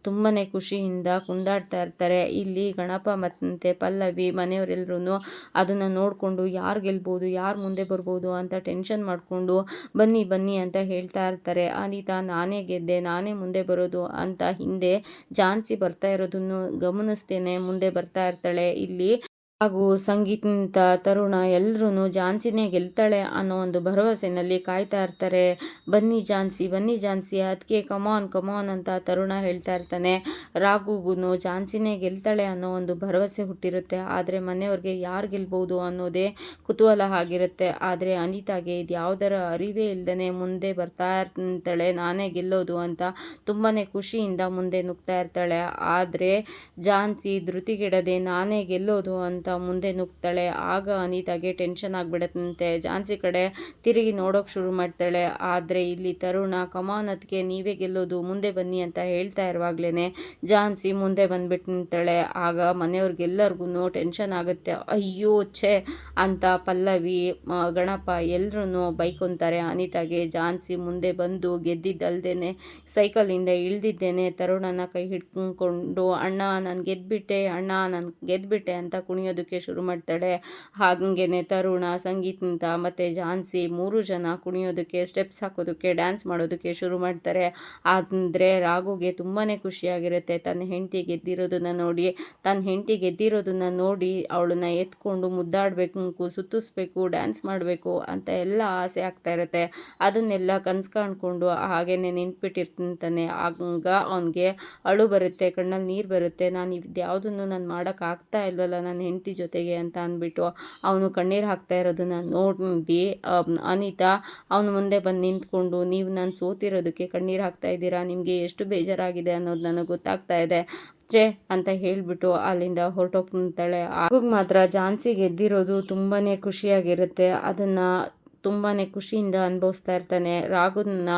ತುಂಬಾ ಖುಷಿಯಿಂದ ಕುಂದಾಡ್ತಾ ಇರ್ತಾರೆ. ಇಲ್ಲಿ ಗಣಪ ಮತ್ತೆ ಪಲ್ಲವಿ ಮನೆಯವರೆಲ್ಲರೂ ಅದನ್ನು ನೋಡಿಕೊಂಡು ಯಾರು ಗೆಲ್ಬೋದು, ಯಾರು ಮುಂದೆ ಬರ್ಬೋದು ಅಂತ ಟೆನ್ಷನ್ ಮಾಡಿಕೊಂಡು ಬನ್ನಿ ಬನ್ನಿ ಅಂತ ಹೇಳ್ತಾ ಇರ್ತಾರೆ. ಅನಿತಾ, ನಾನೇ ಗೆದ್ದೆ, ನಾನೇ ಮುಂದೆ ಬರೋದು ಅಂತ ಹಿಂದೆ ಜಾನ್ಸಿ ಬರ್ತಾ ಇರೋದನ್ನು ಗಮನಿಸ್ತೇನೆ, ಮುಂದೆ ಬರ್ತಾ ಇರ್ತಾಳೆ. ಇಲ್ಲಿ ಹೇಳಿ ಹಾಗೂ ಸಂಗೀತ ತರುಣ ಎಲ್ಲರೂ ಝಾನ್ಸಿನೇ ಗೆಲ್ತಾಳೆ ಅನ್ನೋ ಒಂದು ಭರವಸೆನಲ್ಲಿ ಕಾಯ್ತಾ ಇರ್ತಾರೆ. ಬನ್ನಿ ಝಾನ್ಸಿ ಬನ್ನಿ ಝಾನ್ಸಿ ಅದಕ್ಕೆ ಕಮಾನ್ ಕಮಾನ್ ಅಂತ ತರುಣ ಹೇಳ್ತಾ ಇರ್ತಾನೆ. ರಾಘುಗೂ ಝಾನ್ಸಿನೇ ಗೆಲ್ತಾಳೆ ಅನ್ನೋ ಒಂದು ಭರವಸೆ ಹುಟ್ಟಿರುತ್ತೆ. ಆದರೆ ಮನೆಯವ್ರಿಗೆ ಯಾರು ಗೆಲ್ಬೋದು ಅನ್ನೋದೇ ಕುತೂಹಲ ಆಗಿರುತ್ತೆ. ಆದರೆ ಅನಿತಾಗೆ ಇದು ಯಾವುದರ ಅರಿವೇ ಇಲ್ಲದೇ ಮುಂದೆ ಬರ್ತಾ ಇರ್ತಾಳೆ. ನಾನೇ ಗೆಲ್ಲೋದು ಅಂತ ತುಂಬಾ ಖುಷಿಯಿಂದ ಮುಂದೆ ನುಗ್ತಾ ಇರ್ತಾಳೆ. ಆದರೆ ಝಾನ್ಸಿ ಧೃತಿಗೆಡದೆ ನಾನೇ ಗೆಲ್ಲೋದು ಅಂತ ಮುಂದೆ ನುಗ್ತಾಳೆ. ಆಗ ಅನಿತಾಗೆ ಟೆನ್ಷನ್ ಆಗಿಬಿಡತ್ತಂತೆ. ಝಾನ್ಸಿ ಕಡೆ ತಿರುಗಿ ನೋಡೋಕೆ ಶುರು ಮಾಡ್ತಾಳೆ. ಆದರೆ ಇಲ್ಲಿ ತರುಣ ಕಮಾನತ್ಗೆ ನೀವೇ ಗೆಲ್ಲೋದು, ಮುಂದೆ ಬನ್ನಿ ಅಂತ ಹೇಳ್ತಾ ಇರುವಾಗ್ಲೇ ಝಾನ್ಸಿ ಮುಂದೆ ಬಂದ್ಬಿಟ್ಟು ನಿಂತಾಳೆ ಆಗ ಮನೆಯವ್ರಿಗೆಲ್ಲರಿಗೂ ಟೆನ್ಷನ್ ಆಗುತ್ತೆ. ಅಯ್ಯೋ ಛೇ ಅಂತ ಪಲ್ಲವಿ ಗಣಪ ಎಲ್ಲರೂ ಬೈಕೊಂತಾರೆ ಅನಿತಾಗೆ. ಝಾನ್ಸಿ ಮುಂದೆ ಬಂದು ಗೆದ್ದಿದ್ದಲ್ದೇನೆ, ಸೈಕಲಿಂದ ಇಳ್ದಿದ್ದೇನೆ, ತರುಣನ ಕೈ ಹಿಡ್ಕೊಂಡು ಅಣ್ಣ, ನಾನು ಗೆದ್ಬಿಟ್ಟೆ, ಅಣ್ಣ, ನಾನು ಗೆದ್ಬಿಟ್ಟೆ ಅಂತ ಕುಣಿಯೋದಕ್ಕೆ ಶುರು ಮಾಡ್ತಾಳೆ. ಹಾಗೇನೆ ತರುಣ ಸಂಗೀತ ಮತ್ತು ಝಾನ್ಸಿ ಮೂರು ಜನ ಕುಣಿಯೋದಕ್ಕೆ ಸ್ಟೆಪ್ಸ್ ಹಾಕೋದಕ್ಕೆ ಡ್ಯಾನ್ಸ್ ಮಾಡೋದಕ್ಕೆ ಶುರು ಮಾಡ್ತಾರೆ. ಆದರೆ ರಾಘುಗೆ ತುಂಬಾ ಖುಷಿಯಾಗಿರುತ್ತೆ. ತನ್ನ ಹೆಂಡತಿ ಗೆದ್ದಿರೋದನ್ನು ನೋಡಿ, ತನ್ನ ಹೆಂಡತಿ ಗೆದ್ದಿರೋದನ್ನು ನೋಡಿ ಅವಳನ್ನ ಎತ್ಕೊಂಡು ಮುದ್ದಾಡಬೇಕು ಸುತ್ತಿಸ್ಬೇಕು ಡ್ಯಾನ್ಸ್ ಮಾಡಬೇಕು ಅಂತ ಎಲ್ಲ ಆಸೆ ಆಗ್ತಾ ಇರುತ್ತೆ. ಅದನ್ನೆಲ್ಲ ಕನ್ಸು ಕಾಣ್ಕೊಂಡು ಹಾಗೇನೆ ನೆನ್ಪಿಟ್ಟಿರ್ತಾನೆ ಆಗ ಅವನಿಗೆ ಅಳು ಬರುತ್ತೆ, ಕಣ್ಣಲ್ಲಿ ನೀರು ಬರುತ್ತೆ. ನಾನು ಇದು ಯಾವುದನ್ನು ನಾನು ಮಾಡೋಕ್ಕಾಗ್ತಾ ಇಲ್ವಲ್ಲ ನನ್ನ ಹೆಂಡತಿ ಜೊತೆಗೆ ಅಂತ ಅಂದ್ಬಿಟ್ಟು ಅವನು ಕಣ್ಣೀರು ಹಾಕ್ತಾ ಇರೋದನ್ನ ನೋಡಿ ಅನಿತಾ ಅವನು ಮುಂದೆ ಬಂದು ನಿಂತ್ಕೊಂಡು, ನೀವು ನಾನು ಸೋತಿರೋದಕ್ಕೆ ಕಣ್ಣೀರು ಹಾಕ್ತಾ ಇದ್ದೀರಾ? ನಿಮಗೆ ಎಷ್ಟು ಬೇಜಾರಾಗಿದೆ ಅನ್ನೋದು ನನಗೆ ಗೊತ್ತಾಗ್ತಾ ಇದೆ. ಚೆ ಅಂತ ಹೇಳಿಬಿಟ್ಟು ಅಲ್ಲಿಂದ ಹೊರಟೋಗ್ತಾಳೆ. ಆಗ ಮಾತ್ರ ಝಾನ್ಸಿ ಗೆದ್ದಿರೋದು ತುಂಬಾ ಖುಷಿಯಾಗಿರುತ್ತೆ. ಅದನ್ನು ತುಂಬಾ ಖುಷಿಯಿಂದ ಅನುಭವಿಸ್ತಾ ಇರ್ತಾನೆ. ರಾಘುನ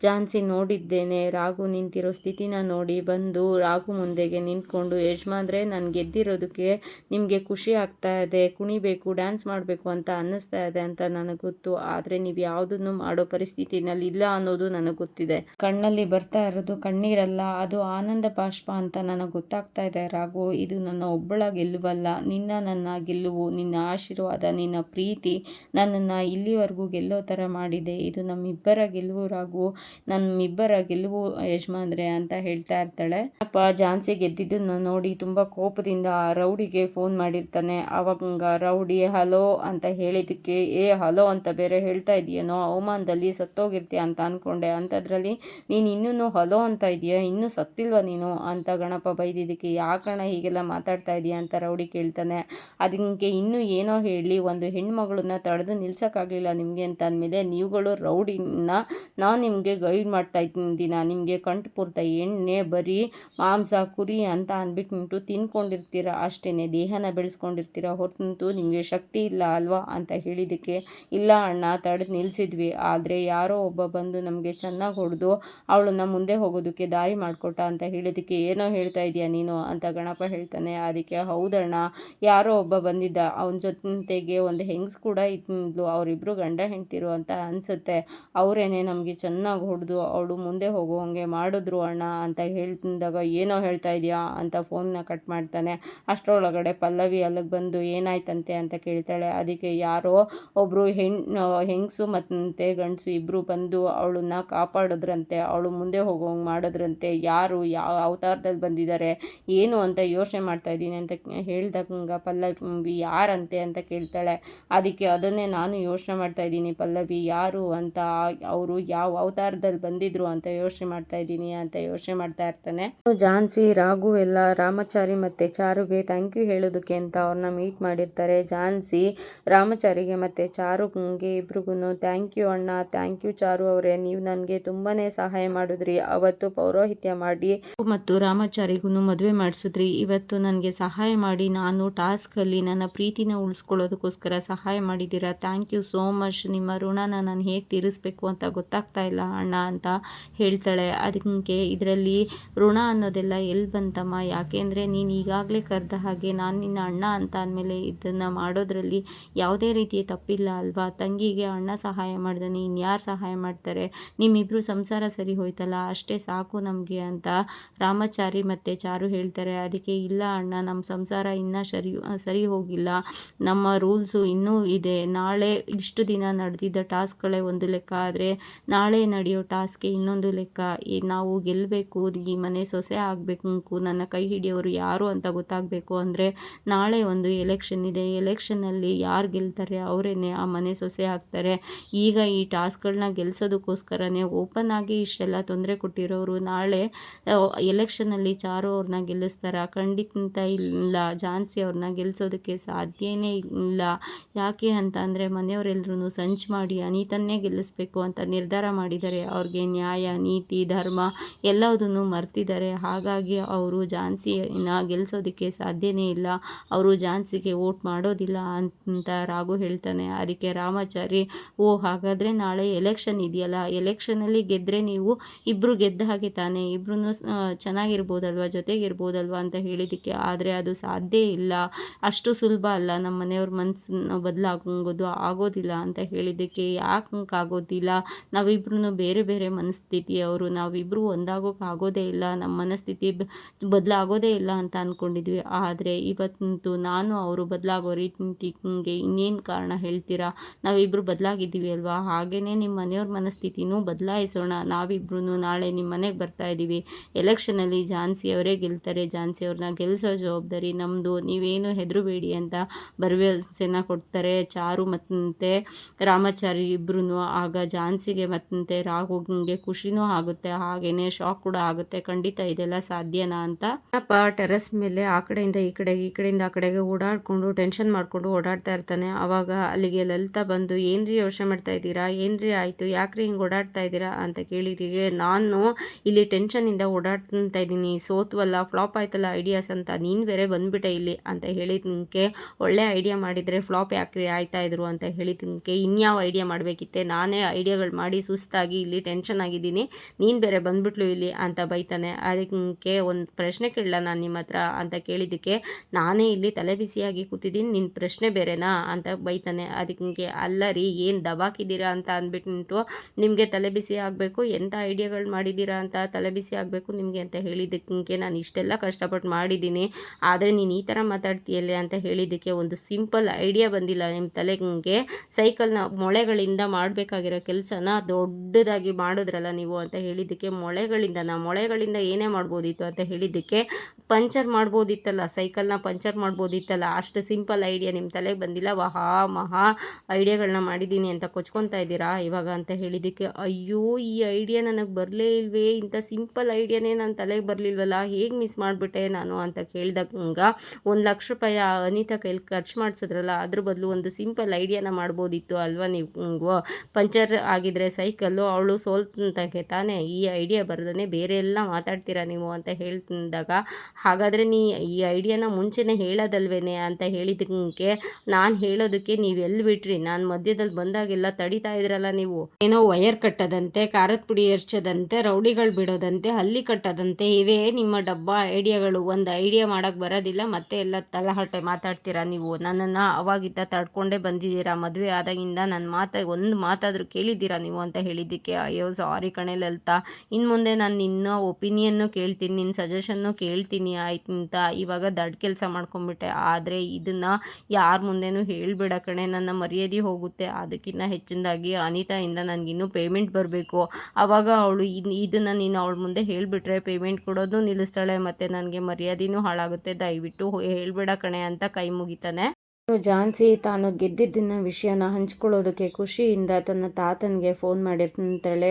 ಝಾನ್ಸಿ ನೋಡಿದ್ದೇನೆ. ರಾಘು ನಿಂತಿರೋ ಸ್ಥಿತಿನ ನೋಡಿ ಬಂದು ರಾಘು ಮುಂದೆಗೆ ನಿಂತ್ಕೊಂಡು, ಯಜಮಾನ್ರೆ, ನಾನು ಗೆದ್ದಿರೋದಕ್ಕೆ ನಿಮಗೆ ಖುಷಿ ಆಗ್ತಾ ಇದೆ. ಕುಣಿಬೇಕು, ಡ್ಯಾನ್ಸ್ ಮಾಡಬೇಕು ಅಂತ ಅನ್ನಿಸ್ತಾ ಇದೆ ಅಂತ ನನಗೆ ಗೊತ್ತು. ಆದರೆ ನೀವು ಯಾವುದನ್ನು ಮಾಡೋ ಪರಿಸ್ಥಿತಿನಲ್ಲಿ ಇಲ್ಲ ಅನ್ನೋದು ನನಗೆ ಗೊತ್ತಿದೆ. ಕಣ್ಣಲ್ಲಿ ಬರ್ತಾ ಇರೋದು ಕಣ್ಣೀರಲ್ಲ, ಅದು ಆನಂದ ಪಾಷ್ಪ ಅಂತ ನನಗೆ ಗೊತ್ತಾಗ್ತಾ ಇದೆ. ರಾಘು, ಇದು ನನ್ನ ಒಬ್ಬಳ ಗೆಲ್ಲುವಲ್ಲ ನಿನ್ನ ನನ್ನ ಗೆಲುವು, ನಿನ್ನ ಆಶೀರ್ವಾದ, ನಿನ್ನ ಪ್ರೀತಿ ನನ್ನನ್ನು ಇಲ್ಲಿವರೆಗೂ ಗೆಲ್ಲೋ ಥರ ಮಾಡಿದೆ. ಇದು ನಮ್ಮಿಬ್ಬರ ಗೆಲುವು, ರಾಘು. ನಮ್ಮಿಬ್ಬರ ಗೆಲುವು ಯಜಮಾನ್ರೆ ಅಂತ ಹೇಳ್ತಾ ಇರ್ತಾಳೆ. ಅಪ್ಪ ಝಾನ್ಸಿ ಗೆದ್ದಿದ್ದನ್ನು ನೋಡಿ ತುಂಬ ಕೋಪದಿಂದ ರೌಡಿಗೆ ಫೋನ್ ಮಾಡಿರ್ತಾನೆ. ಅವಾಗ ರೌಡಿ, ಹಲೋ ಅಂತ ಹೇಳಿದ್ದಕ್ಕೆ, ಏ, ಹಲೋ ಅಂತ ಬೇರೆ ಹೇಳ್ತಾ ಇದೆಯೇನೋ ಅವಮಾನದಲ್ಲಿ ಸತ್ತೋಗಿರ್ತೀಯ ಅಂತ ಅಂದ್ಕೊಂಡೆ ಅಂಥದ್ರಲ್ಲಿ ನೀನು ಇನ್ನೂ ಹಲೋ ಅಂತ ಇದೆಯಾ ಇನ್ನೂ ಸತ್ತಿಲ್ವ ನೀನು? ಅಂತ ಗಣಪ ಬೈದಿದ್ದಕ್ಕೆ ಯಾಕಣ ಹೀಗೆಲ್ಲ ಮಾತಾಡ್ತಾ ಇದೀಯ? ಅಂತ ರೌಡಿ ಕೇಳ್ತಾನೆ. ಅದಕ್ಕೆ ಇನ್ನೂ ಏನೋ ಹೇಳಿ, ಒಂದು ಹೆಣ್ಮಗಳನ್ನ ತಡೆದು ನಿಲ್ಸೋಕ್ಕಾಗಲಿಲ್ಲ ನಿಮಗೆ ಅಂತ ಅಂದಮೇಲೆ, ನೀವುಗಳು ರೌಡಿನ, ನಾನು ನಿಮಗೆ ಗೈಡ್ ಮಾಡ್ತಾ ಇದ್ದೀನಿ ನಿಮಗೆ ಕಂಠಪೂರ್ತ ಎಣ್ಣೆ, ಬರೀ ಮಾಂಸ, ಕುರಿ ಅಂತ ಅಂದ್ಬಿಟ್ಟು ತಿನ್ಕೊಂಡಿರ್ತೀರ? ಅಷ್ಟೇ ದೇಹನ ಬೆಳೆಸ್ಕೊಂಡಿರ್ತೀರ? ಹೊರತಂತೂ ನಿಮಗೆ ಶಕ್ತಿ ಇಲ್ಲ ಅಲ್ವಾ ಅಂತ ಹೇಳಿದ್ದಕ್ಕೆ. ಇಲ್ಲ ಅಣ್ಣ, ತಡೆದು ನಿಲ್ಲಿಸಿದ್ವಿ ಆದರೆ ಯಾರೋ ಒಬ್ಬ ಬಂದು ನಮಗೆ ಚೆನ್ನಾಗಿ ಹೊಡೆದು ಅವಳನ್ನ ಮುಂದೆ ಹೋಗೋದಕ್ಕೆ ದಾರಿ ಮಾಡಿಕೊಟ್ಟ ಅಂತ ಹೇಳಿದ್ದಕ್ಕೆ ಏನೋ ಹೇಳ್ತಾ ಇದೆಯಾ ನೀನು ಅಂತ ಗಣಪ ಹೇಳ್ತಾನೆ. ಅದಕ್ಕೆ ಹೌದಣ್ಣ ಯಾರೋ ಒಬ್ಬ ಬಂದಿದ್ದ, ಅವನ ಜೊತೆಗೆ ಒಂದು ಹೆಂಗ್ಸ್ ಕೂಡ ಇದ್ಲು. ಅವರಿಬ್ಬರು ಗಂಡ ಹೆಂಡ್ತಿರು ಅಂತ ಅನಿಸುತ್ತೆ. ಅವರೇನೆ ನಮಗೆ ಚೆನ್ನಾಗಿ ಹೊಡೆದು ಅವಳು ಮುಂದೆ ಹೋಗೋ ಹಾಗೆ ಮಾಡಿದ್ರು ಅಣ್ಣ ಅಂತ ಹೇಳಿದಾಗ ಏನೋ ಹೇಳ್ತಾ ಇದೆಯಾ ಅಂತ ಫೋನ್ನ ಕಟ್ ಮಾಡ್ತಾನೆ. ಅಷ್ಟರೊಳಗಡೆ ಪಲ್ಲವಿ ಅಲ್ಲಿಗೆ ಬಂದು ಏನಾಯ್ತಂತೆ ಅಂತ ಕೇಳ್ತಾಳೆ. ಅದಕ್ಕೆ ಯಾರೋ ಒಬ್ಬರು ಹೆಣ್ಣು ಹೆಂಗಸು ಮತ್ತು ಗಂಡಸು ಇಬ್ಬರು ಬಂದು ಅವಳನ್ನ ಕಾಪಾಡಿದ್ರಂತೆ, ಅವಳು ಮುಂದೆ ಹೋಗೋ ಮಾಡಿದ್ರಂತೆ. ಯಾರು, ಯಾವ ಅವತಾರದಲ್ಲಿ ಬಂದಿದ್ದಾರೆ, ಏನು ಅಂತ ಯೋಚನೆ ಮಾಡ್ತಾ ಇದ್ದೀನಿ ಅಂತ ಹೇಳ್ದಂಗೆ ಪಲ್ಲವಿ, ಯಾರಂತೆ ಅಂತ ಕೇಳ್ತಾಳೆ. ಅದಕ್ಕೆ ಅದನ್ನೇ ನಾನು ಯೋಚನೆ ಮಾಡ್ತಾ ಇದ್ದೀನಿ ಪಲ್ಲವಿ, ಯಾರು ಅಂತ ಅವರು ಯಾವ ಅವತಾರದ ಬಂದಿದ್ರು ಅಂತ ಯೋಚನೆ ಮಾಡ್ತಾ ಇದ್ದೀನಿ ಅಂತ ಯೋಚನೆ ಮಾಡ್ತಾ ಇರ್ತಾನೆ. ಝಾನ್ಸಿ ರಾಘು ಎಲ್ಲ ರಾಮಚಾರಿ ಮತ್ತೆ ಚಾರುಗೆ ಥ್ಯಾಂಕ್ ಯು ಹೇಳೋದಕ್ಕೆ ಅಂತ ಅವ್ರನ್ನ ಮೀಟ್ ಮಾಡಿರ್ತಾರೆ. ಝಾನ್ಸಿ ರಾಮಚಾರಿಗೆ ಮತ್ತೆ ಚಾರುಗೆ ಇಬ್ರಿಗೂ ಥ್ಯಾಂಕ್ ಯು ಅಣ್ಣ ಥ್ಯಾಂಕ್ ಯು ಚಾರು ಅವರೇ, ನೀವು ನನಗೆ ತುಂಬಾನೇ ಸಹಾಯ ಮಾಡಿದ್ರಿ. ಅವತ್ತು ಪೌರೋಹಿತ್ಯ ಮಾಡಿ ಮತ್ತು ರಾಮಚಾರಿಗೂ ಮದುವೆ ಮಾಡಿಸಿದ್ರಿ. ಇವತ್ತು ನನಗೆ ಸಹಾಯ ಮಾಡಿ, ನಾನು ಟಾಸ್ಕಲ್ಲಿ ನನ್ನ ಪ್ರೀತಿನ ಉಳಿಸ್ಕೊಳ್ಳೋದಕ್ಕೋಸ್ಕರ ಸಹಾಯ ಮಾಡಿದ್ದೀರಾ? ಥ್ಯಾಂಕ್ ಯು ಸೋ ಮಚ್ ನಿಮ್ಮ ಋಣನ ನಾನು ಹೇಗೆ ತೀರಿಸ್ಬೇಕು ಅಂತ ಗೊತ್ತಾಗ್ತಾ ಇಲ್ಲ ಅಣ್ಣ ಅಂತ ಹೇಳ್ತಾಳೆ. ಅದಕ್ಕೆ ಇದರಲ್ಲಿ ಋಣ ಅನ್ನೋದೆಲ್ಲ ಎಲ್ಲಿ ಬಂತಮ್ಮ? ಯಾಕೆಂದರೆ ನೀನು ಈಗಾಗಲೇ ಕರೆದ ಹಾಗೆ ನಾನು ನಿನ್ನ ಅಣ್ಣ ಅಂತ ಅಂದಮೇಲೆ ಇದನ್ನು ಮಾಡೋದ್ರಲ್ಲಿ ಯಾವುದೇ ರೀತಿಯ ತಪ್ಪಿಲ್ಲ ಅಲ್ವಾ? ತಂಗಿಗೆ ಅಣ್ಣ ಸಹಾಯ ಮಾಡ್ದಾನೆ, ಇನ್ಯಾರು ಸಹಾಯ ಮಾಡ್ತಾರೆ? ನಿಮ್ಮಿಬ್ಬರು ಸಂಸಾರ ಸರಿ ಹೋಯ್ತಲ್ಲ? ಅಷ್ಟೇ ಸಾಕು ನಮಗೆ ಅಂತ ರಾಮಚಾರಿ ಮತ್ತು ಚಾರು ಹೇಳ್ತಾರೆ. ಅದಕ್ಕೆ ಇಲ್ಲ ಅಣ್ಣ ನಮ್ಮ ಸಂಸಾರ ಇನ್ನೂ ಸರಿ ಸರಿ ಹೋಗಿಲ್ಲ. ನಮ್ಮ ರೂಲ್ಸು ಇನ್ನೂ ಇದೆ. ನಾಳೆ ಇಷ್ಟು ದಿನ ನಡೆದಿದ್ದ ಟಾಸ್ಕ್ಗಳೇ ಒಂದು ಲೆಕ್ಕ. ಆದರೆ ನಾಳೆ ನಡೆಯೋ ಟಾಸ್ಕ್ಗೆ ಇನ್ನೊಂದು ಲೆಕ್ಕ ಈ ನಾವು ಗೆಲ್ಲಬೇಕು ಈ ಮನೆ ಸೊಸೆ ಆಗಬೇಕು ನನ್ನ ಕೈ ಹಿಡಿಯೋರು ಯಾರು ಅಂತ ಗೊತ್ತಾಗಬೇಕು ಅಂದರೆ ನಾಳೆ ಒಂದು ಎಲೆಕ್ಷನ್ ಇದೆ. ಎಲೆಕ್ಷನಲ್ಲಿ ಯಾರು ಗೆಲ್ತಾರೆ ಅವರೇನೆ ಆ ಮನೆ ಸೊಸೆ ಆಗ್ತಾರೆ. ಈಗ ಈ ಟಾಸ್ಕ್ಗಳನ್ನ ಗೆಲ್ಸೋದಕ್ಕೋಸ್ಕರನೇ ಓಪನ್ ಆಗಿ ಇಷ್ಟೆಲ್ಲ ತೊಂದರೆ ಕೊಟ್ಟಿರೋರು ನಾಳೆ ಎಲೆಕ್ಷನಲ್ಲಿ ಚಾರು ಅವ್ರನ್ನ ಗೆಲ್ಲಿಸ್ತಾರ. ಖಂಡಿತ ಇಲ್ಲ. ಝಾನ್ಸಿ ಅವ್ರನ್ನ ಗೆಲ್ಲಿಸೋದಕ್ಕೆ ಸಾಧ್ಯನೇ ಇಲ್ಲ. ಯಾಕೆ ಅಂತ ಅಂದರೆ ಮನೆಯವರೆಲ್ಲರೂ ಸಂಚು ಮಾಡಿ, ಅನಿತನ್ನೇ ಗೆಲ್ಲಿಸ್ಬೇಕು ಅಂತ ನಿರ್ಧಾರ ಮಾಡಿದ್ದಾರೆ. ಅವ್ರಿಗೆ ನ್ಯಾಯ, ನೀತಿ, ಧರ್ಮ ಎಲ್ಲದನ್ನು ಮರ್ತಿದ್ದಾರೆ. ಹಾಗಾಗಿ ಅವರು ಝಾನ್ಸಿನ ಗೆಲ್ಲಿಸೋದಕ್ಕೆ ಸಾಧ್ಯವೇ ಇಲ್ಲ. ಅವರು ಝಾನ್ಸಿಗೆ ವೋಟ್ ಮಾಡೋದಿಲ್ಲ ಅಂತ ರಾಘು ಹೇಳ್ತಾನೆ. ಅದಕ್ಕೆ ರಾಮಾಚಾರಿ, ಓ, ಹಾಗಾದರೆ ನಾಳೆ ಎಲೆಕ್ಷನ್ ಇದೆಯಲ್ಲ? ಎಲೆಕ್ಷನಲ್ಲಿ ಗೆದ್ದರೆ ನೀವು ಇಬ್ಬರು ಗೆದ್ದ ಹಾಗೆ ತಾನೆ? ಇಬ್ಬರೂ ಚೆನ್ನಾಗಿರ್ಬೋದಲ್ವ? ಜೊತೆಗಿರ್ಬೋದಲ್ವ ಅಂತ ಹೇಳಿದ್ದಕ್ಕೆ ಆದರೆ ಅದು ಸಾಧ್ಯ ಇಲ್ಲ. ಅಷ್ಟು ಸುಲಭ ಅಲ್ಲ. ನಮ್ಮ ಮನೆಯವ್ರ ಮನಸ್ಸನ್ನು ಬದಲಾಗೋದು ಆಗೋದಿಲ್ಲ ಅಂತ ಹೇಳಿದ್ದಕ್ಕೆ ಯಾಕೆ ಆಗೋದಿಲ್ಲ ನಾವಿಬ್ರು ಬೇರೆ ಬೇರೆ ಮನಸ್ಥಿತಿ, ಅವರು ನಾವಿಬ್ಬರು ಒಂದಾಗೋಕೆ ಆಗೋದೇ ಇಲ್ಲ ನಮ್ಮ ಮನಸ್ಥಿತಿ ಬದಲಾಗೋದೇ ಇಲ್ಲ ಅಂತ ಅಂದ್ಕೊಂಡಿದ್ವಿ ಆದರೆ ಇವತ್ತಂತೂ ನಾನು ಅವರು ಬದಲಾಗೋ ರೀತಿಗೆ ಇನ್ನೇನು ಕಾರಣ ಹೇಳ್ತೀರಾ? ನಾವಿಬ್ಬರು ಬದಲಾಗಿದ್ದೀವಿ ಅಲ್ವಾ? ಹಾಗೆಯೇ ನಿಮ್ಮ ಮನೆಯವ್ರ ಮನಸ್ಥಿತಿನೂ ಬದಲಾಯಿಸೋಣ. ನಾವಿಬ್ರು ನಾಳೆ ನಿಮ್ಮ ಮನೆಗೆ ಬರ್ತಾ ಇದ್ದೀವಿ ಎಲೆಕ್ಷನಲ್ಲಿ ಝಾನ್ಸಿ ಅವರೇ ಗೆಲ್ತಾರೆ. ಝಾನ್ಸಿ ಅವ್ರನ್ನ ಗೆಲ್ಲಿಸೋ ಜವಾಬ್ದಾರಿ ನಮ್ಮದು ನೀವೇನು ಹೆದರಬೇಡಿ ಅಂತ ಭರವಸೆನ ಕೊಡ್ತಾರೆ. ಚಾರು ಮತ್ತೆ ರಾಮಾಚಾರಿ ಇಬ್ಬರೂ ಆಗ ಝಾನ್ಸಿಗೆ ಮತ್ತು ರಾಘುಗೆ ಖುಷಿನೂ ಆಗುತ್ತೆ ಹಾಗೆಯೇ ಶಾಕ್ ಕೂಡ ಆಗುತ್ತೆ. ಖಂಡಿತ ಇದೆಲ್ಲ ಸಾಧ್ಯನಾ ಅಂತ. ಅಪ್ಪ ಟೆರೆಸ್ ಮೇಲೆ ಆ ಕಡೆಯಿಂದ ಈ ಕಡೆಗೆ ಈ ಕಡೆಯಿಂದ ಆ ಕಡೆಗೆ ಓಡಾಡಿಕೊಂಡು ಟೆನ್ಷನ್ ಮಾಡಿಕೊಂಡು ಓಡಾಡ್ತಾ ಇರ್ತಾನೆ. ಅವಾಗ ಅಲ್ಲಿಗೆ ಲಲಿತಾ ಬಂದು, ಏನ್ರಿ ಯೋಚನೆ ಮಾಡ್ತಾ ಇದ್ದೀರಾ? ಏನ್ರಿ ಆಯಿತು? ಯಾಕ್ರಿ ಹಿಂಗೆ ಓಡಾಡ್ತಾ ಇದ್ದೀರಾ? ಅಂತ ಕೇಳಿದ್ದೀವಿ ನಾನು ಇಲ್ಲಿ ಟೆನ್ಷನಿಂದ ಓಡಾಡ್ತಾ ಇದ್ದೀನಿ. ಸೋತ್ವಲ್ಲ ಫ್ಲಾಪ್ ಆಯ್ತಲ್ಲ ಐಡಿಯಾಸ್ ಅಂತ. ನೀನು ಬೇರೆ ಬಂದುಬಿಟ್ಟೆ ಇಲ್ಲಿ. ಅಂತ ಹೇಳಿದ್ದಕ್ಕೆ ಒಳ್ಳೆ ಐಡಿಯಾ ಮಾಡಿದರೆ ಫ್ಲಾಪ್ ಯಾಕ್ರಿ ಆಯ್ತಾ ಇದ್ರು? ಅಂತ ಹೇಳಿದ್ದಕ್ಕೆ ಇನ್ಯಾವ ಐಡಿಯಾ ಮಾಡಬೇಕಿತ್ತೆ? ನಾನೇ ಐಡಿಯಾಗಳು ಮಾಡಿ ಸುಸ್ತಾಗಿ ಇಲ್ಲಿ ಟೆನ್ಷನ್ ಆಗಿದ್ದೀನಿ. ನೀನು ಬೇರೆ ಬಂದ್ಬಿಟ್ಲು ಇಲ್ಲಿ ಅಂತ ಬೈತಾನೆ. ಅದಕ್ಕೆ ಒಂದು ಪ್ರಶ್ನೆ ಕೇಳಲ್ಲ ನಾನು ನಿಮ್ಮ ಹತ್ರ ಅಂತ ಕೇಳಿದ್ದಕ್ಕೆ, ನಾನೇ ಇಲ್ಲಿ ತಲೆ ಬಿಸಿಯಾಗಿ ಕೂತಿದ್ದೀನಿ ನಿನ್ನ ಪ್ರಶ್ನೆ ಬೇರೆನಾ ಅಂತ ಬೈತಾನೆ. ಅದಕ್ಕೆ, ಅಲ್ಲ ರೀ, ಏನು ದಬಾಕಿದ್ದೀರಾ ಅಂತ ಅಂದ್ಬಿಟ್ಟು ನಿಮಗೆ ತಲೆ ಬಿಸಿ ಆಗಬೇಕು ಎಂಥ ಐಡಿಯಾಗಳು ಮಾಡಿದ್ದೀರಾ ಅಂತ ತಲೆ ಬಿಸಿ ಆಗಬೇಕು ನಿಮಗೆ ಅಂತ ಹೇಳಿದ್ದಕ್ಕೆ ನಾನು ಇಷ್ಟೆಲ್ಲ ಕಷ್ಟಪಟ್ಟು ಮಾಡಿದ್ದೀನಿ. ಆದರೆ ನೀನು ಈ ಥರ ಮಾತಾಡ್ತೀಯಲ್ಲ ಅಂತ ಹೇಳಿದ್ದಕ್ಕೆ ಒಂದು ಸಿಂಪಲ್ ಐಡಿಯಾ ಬಂದಿಲ್ಲ ನಿಮ್ಮ ತಲೆಗೆ. ಸೈಕಲ್ನ ಮೊಳೆಗಳಿಂದ ಮಾಡಬೇಕಾಗಿರೋ ಕೆಲಸನ ದೊಡ್ಡದಾಗಿ ಮಾಡಿದ್ರಲ್ಲ ನೀವು ಅಂತ ಹೇಳಿದ್ದಕ್ಕೆ ಮೊಳೆಗಳಿಂದ, ನಾ ಮೊಳೆಗಳಿಂದ ಏನೇ ಮಾಡ್ಬೋದಿತ್ತು ಅಂತ ಹೇಳಿದ್ದಕ್ಕೆ ಪಂಚರ್ ಮಾಡ್ಬೋದಿತ್ತಲ್ಲ, ಸೈಕಲ್ನ ಪಂಚರ್ ಮಾಡ್ಬೋದಿತ್ತಲ್ಲ, ಅಷ್ಟು ಸಿಂಪಲ್ ಐಡಿಯಾ ನಿಮ್ಮ ತಲೆಗೆ ಬಂದಿಲ್ಲ, ವಹಾ ಮಹಾ ಐಡಿಯಾಗಳನ್ನ ಮಾಡಿದ್ದೀನಿ ಅಂತ ಕೊಚ್ಕೊತಾ ಇದ್ದೀರಾ ಇವಾಗ ಅಂತ ಹೇಳಿದ್ದಕ್ಕೆ, ಅಯ್ಯೋ ಈ ಐಡಿಯಾ ನನಗೆ ಬರಲೇ ಇಲ್ವೇ, ಇಂಥ ಸಿಂಪಲ್ ಐಡಿಯಾನೇ ನನ್ನ ತಲೆಗೆ ಬರಲಿಲ್ವಲ್ಲ, ಹೇಗೆ ಮಿಸ್ ಮಾಡಿಬಿಟ್ಟೆ ನಾನು ಅಂತ ಕೇಳಿದಾಗ ಒಂದು ಲಕ್ಷ ರೂಪಾಯಿ ಅನಿತಾ ಕೈಲಿ ಖರ್ಚು ಮಾಡಿಸಿದ್ರಲ್ಲ, ಅದ್ರ ಬದಲು ಒಂದು ಸಿಂಪಲ್ ಐಡಿಯಾನ ಮಾಡ್ಬೋದಿತ್ತು ಅಲ್ವಾ ನೀವು? ಪಂಚರ್ ಆಗಿದ್ರೆ ಸೈಕಲ್ಲು ಅವಳು ಸೋಲ್ತಂತಕ್ಕೆ ತಾನೇ? ಈ ಐಡಿಯಾ ಬರ್ದೇ ಬೇರೆ ಎಲ್ಲ ಮಾತಾಡ್ತೀರಾ ನೀವು ಅಂತ ಹೇಳ್ತಿದ್ದಾಗ, ಹಾಗಾದರೆ ನೀ ಈ ಐಡಿಯಾನ ಮುಂಚೆನೇ ಹೇಳೋದಲ್ವೇನೆ ಅಂತ ಹೇಳಿದಕ್ಕೆ ನಾನು ಹೇಳೋದಕ್ಕೆ ನೀವು ಎಲ್ಲಿ ಬಿಟ್ರಿ? ನಾನು ಮಧ್ಯದಲ್ಲಿ ಬಂದಾಗೆಲ್ಲ ತಡಿತಾ ಇದ್ರಲ್ಲ ನೀವು. ಏನೋ ವಯರ್ ಕಟ್ಟದಂತೆ, ಖಾರದ ಪುಡಿ ಎರ್ಚದಂತೆ, ರೌಡಿಗಳು ಬಿಡೋದಂತೆ, ಹಲ್ಲಿ ಕಟ್ಟದಂತೆ, ಇವೇ ನಿಮ್ಮ ಡಬ್ಬ ಐಡಿಯಾಗಳು ಒಂದು ಐಡಿಯಾ ಮಾಡೋಕ್ಕೆ ಬರೋದಿಲ್ಲ, ಮತ್ತೆ ಎಲ್ಲ ತಲಹಟೆ ಮಾತಾಡ್ತೀರಾ ನೀವು? ನನ್ನನ್ನು ಅವಾಗಿದ್ದ ತಡ್ಕೊಂಡೇ ಬಂದಿದ್ದೀರಾ? ಮದುವೆ ಆದಾಗಿಂದ ನನ್ನ ಮಾತು, ಒಂದು ಮಾತಾದರೂ ಕೇಳಿದ್ದೀರಾ ನೀವು ಅಂತ ಹೇಳಿದ್ದಕ್ಕೆ? ಅಯ್ಯೋ ಸಾರಿ ಕಣೆ ಲಲಿತಾ. ಇನ್ನು ಮುಂದೆ ನಾನು ನಿನ್ನ ಒಪಿನಿಯನ್ನು ಕೇಳ್ತೀನಿ ನಿನ್ನ ಸಜೆಷನ್ನು ಕೇಳ್ತೀನಿ ಆಯ್ತು ಅಂತ ಇವಾಗ ದಡ್ ಕೆಲಸ ಮಾಡ್ಕೊಂಬಿಟ್ಟೆ ಆದರೆ ಇದನ್ನು ಯಾರ ಮುಂದೆನೂ ಹೇಳಿಬಿಡ ಕಣೆ. ನನ್ನ ಮರ್ಯಾದೆ ಹೋಗುತ್ತೆ. ಅದಕ್ಕಿಂತ ಹೆಚ್ಚಿನದಾಗಿ ಅನಿತಾಯಿಂದ ನನಗಿನ್ನೂ ಪೇಮೆಂಟ್ ಬರಬೇಕು. ಆವಾಗ ಅವಳು ಇದನ್ನು ನೀನು ಅವಳ ಮುಂದೆ ಹೇಳಿಬಿಟ್ರೆ ಪೇಮೆಂಟ್ ಕೊಡೋದು ನಿಲ್ಲಿಸ್ತಾಳೆ, ಮತ್ತು ನನಗೆ ಮರ್ಯಾದೆನೂ ಹಾಳಾಗುತ್ತೆ. ದಯವಿಟ್ಟು ಹೇಳ್ಬೇಡ ಕಣೆ ಅಂತ ಕೈ ಮುಗಿತಾನೆ. ಝಾನ್ಸಿ ತಾನು ಗೆದ್ದಿದ್ದಿನ ವಿಷಯನ ಹಂಚ್ಕೊಳ್ಳೋದಕ್ಕೆ ಖುಷಿಯಿಂದ ತನ್ನ ತಾತನಿಗೆ ಫೋನ್ ಮಾಡಿರ್ತಾಳೆ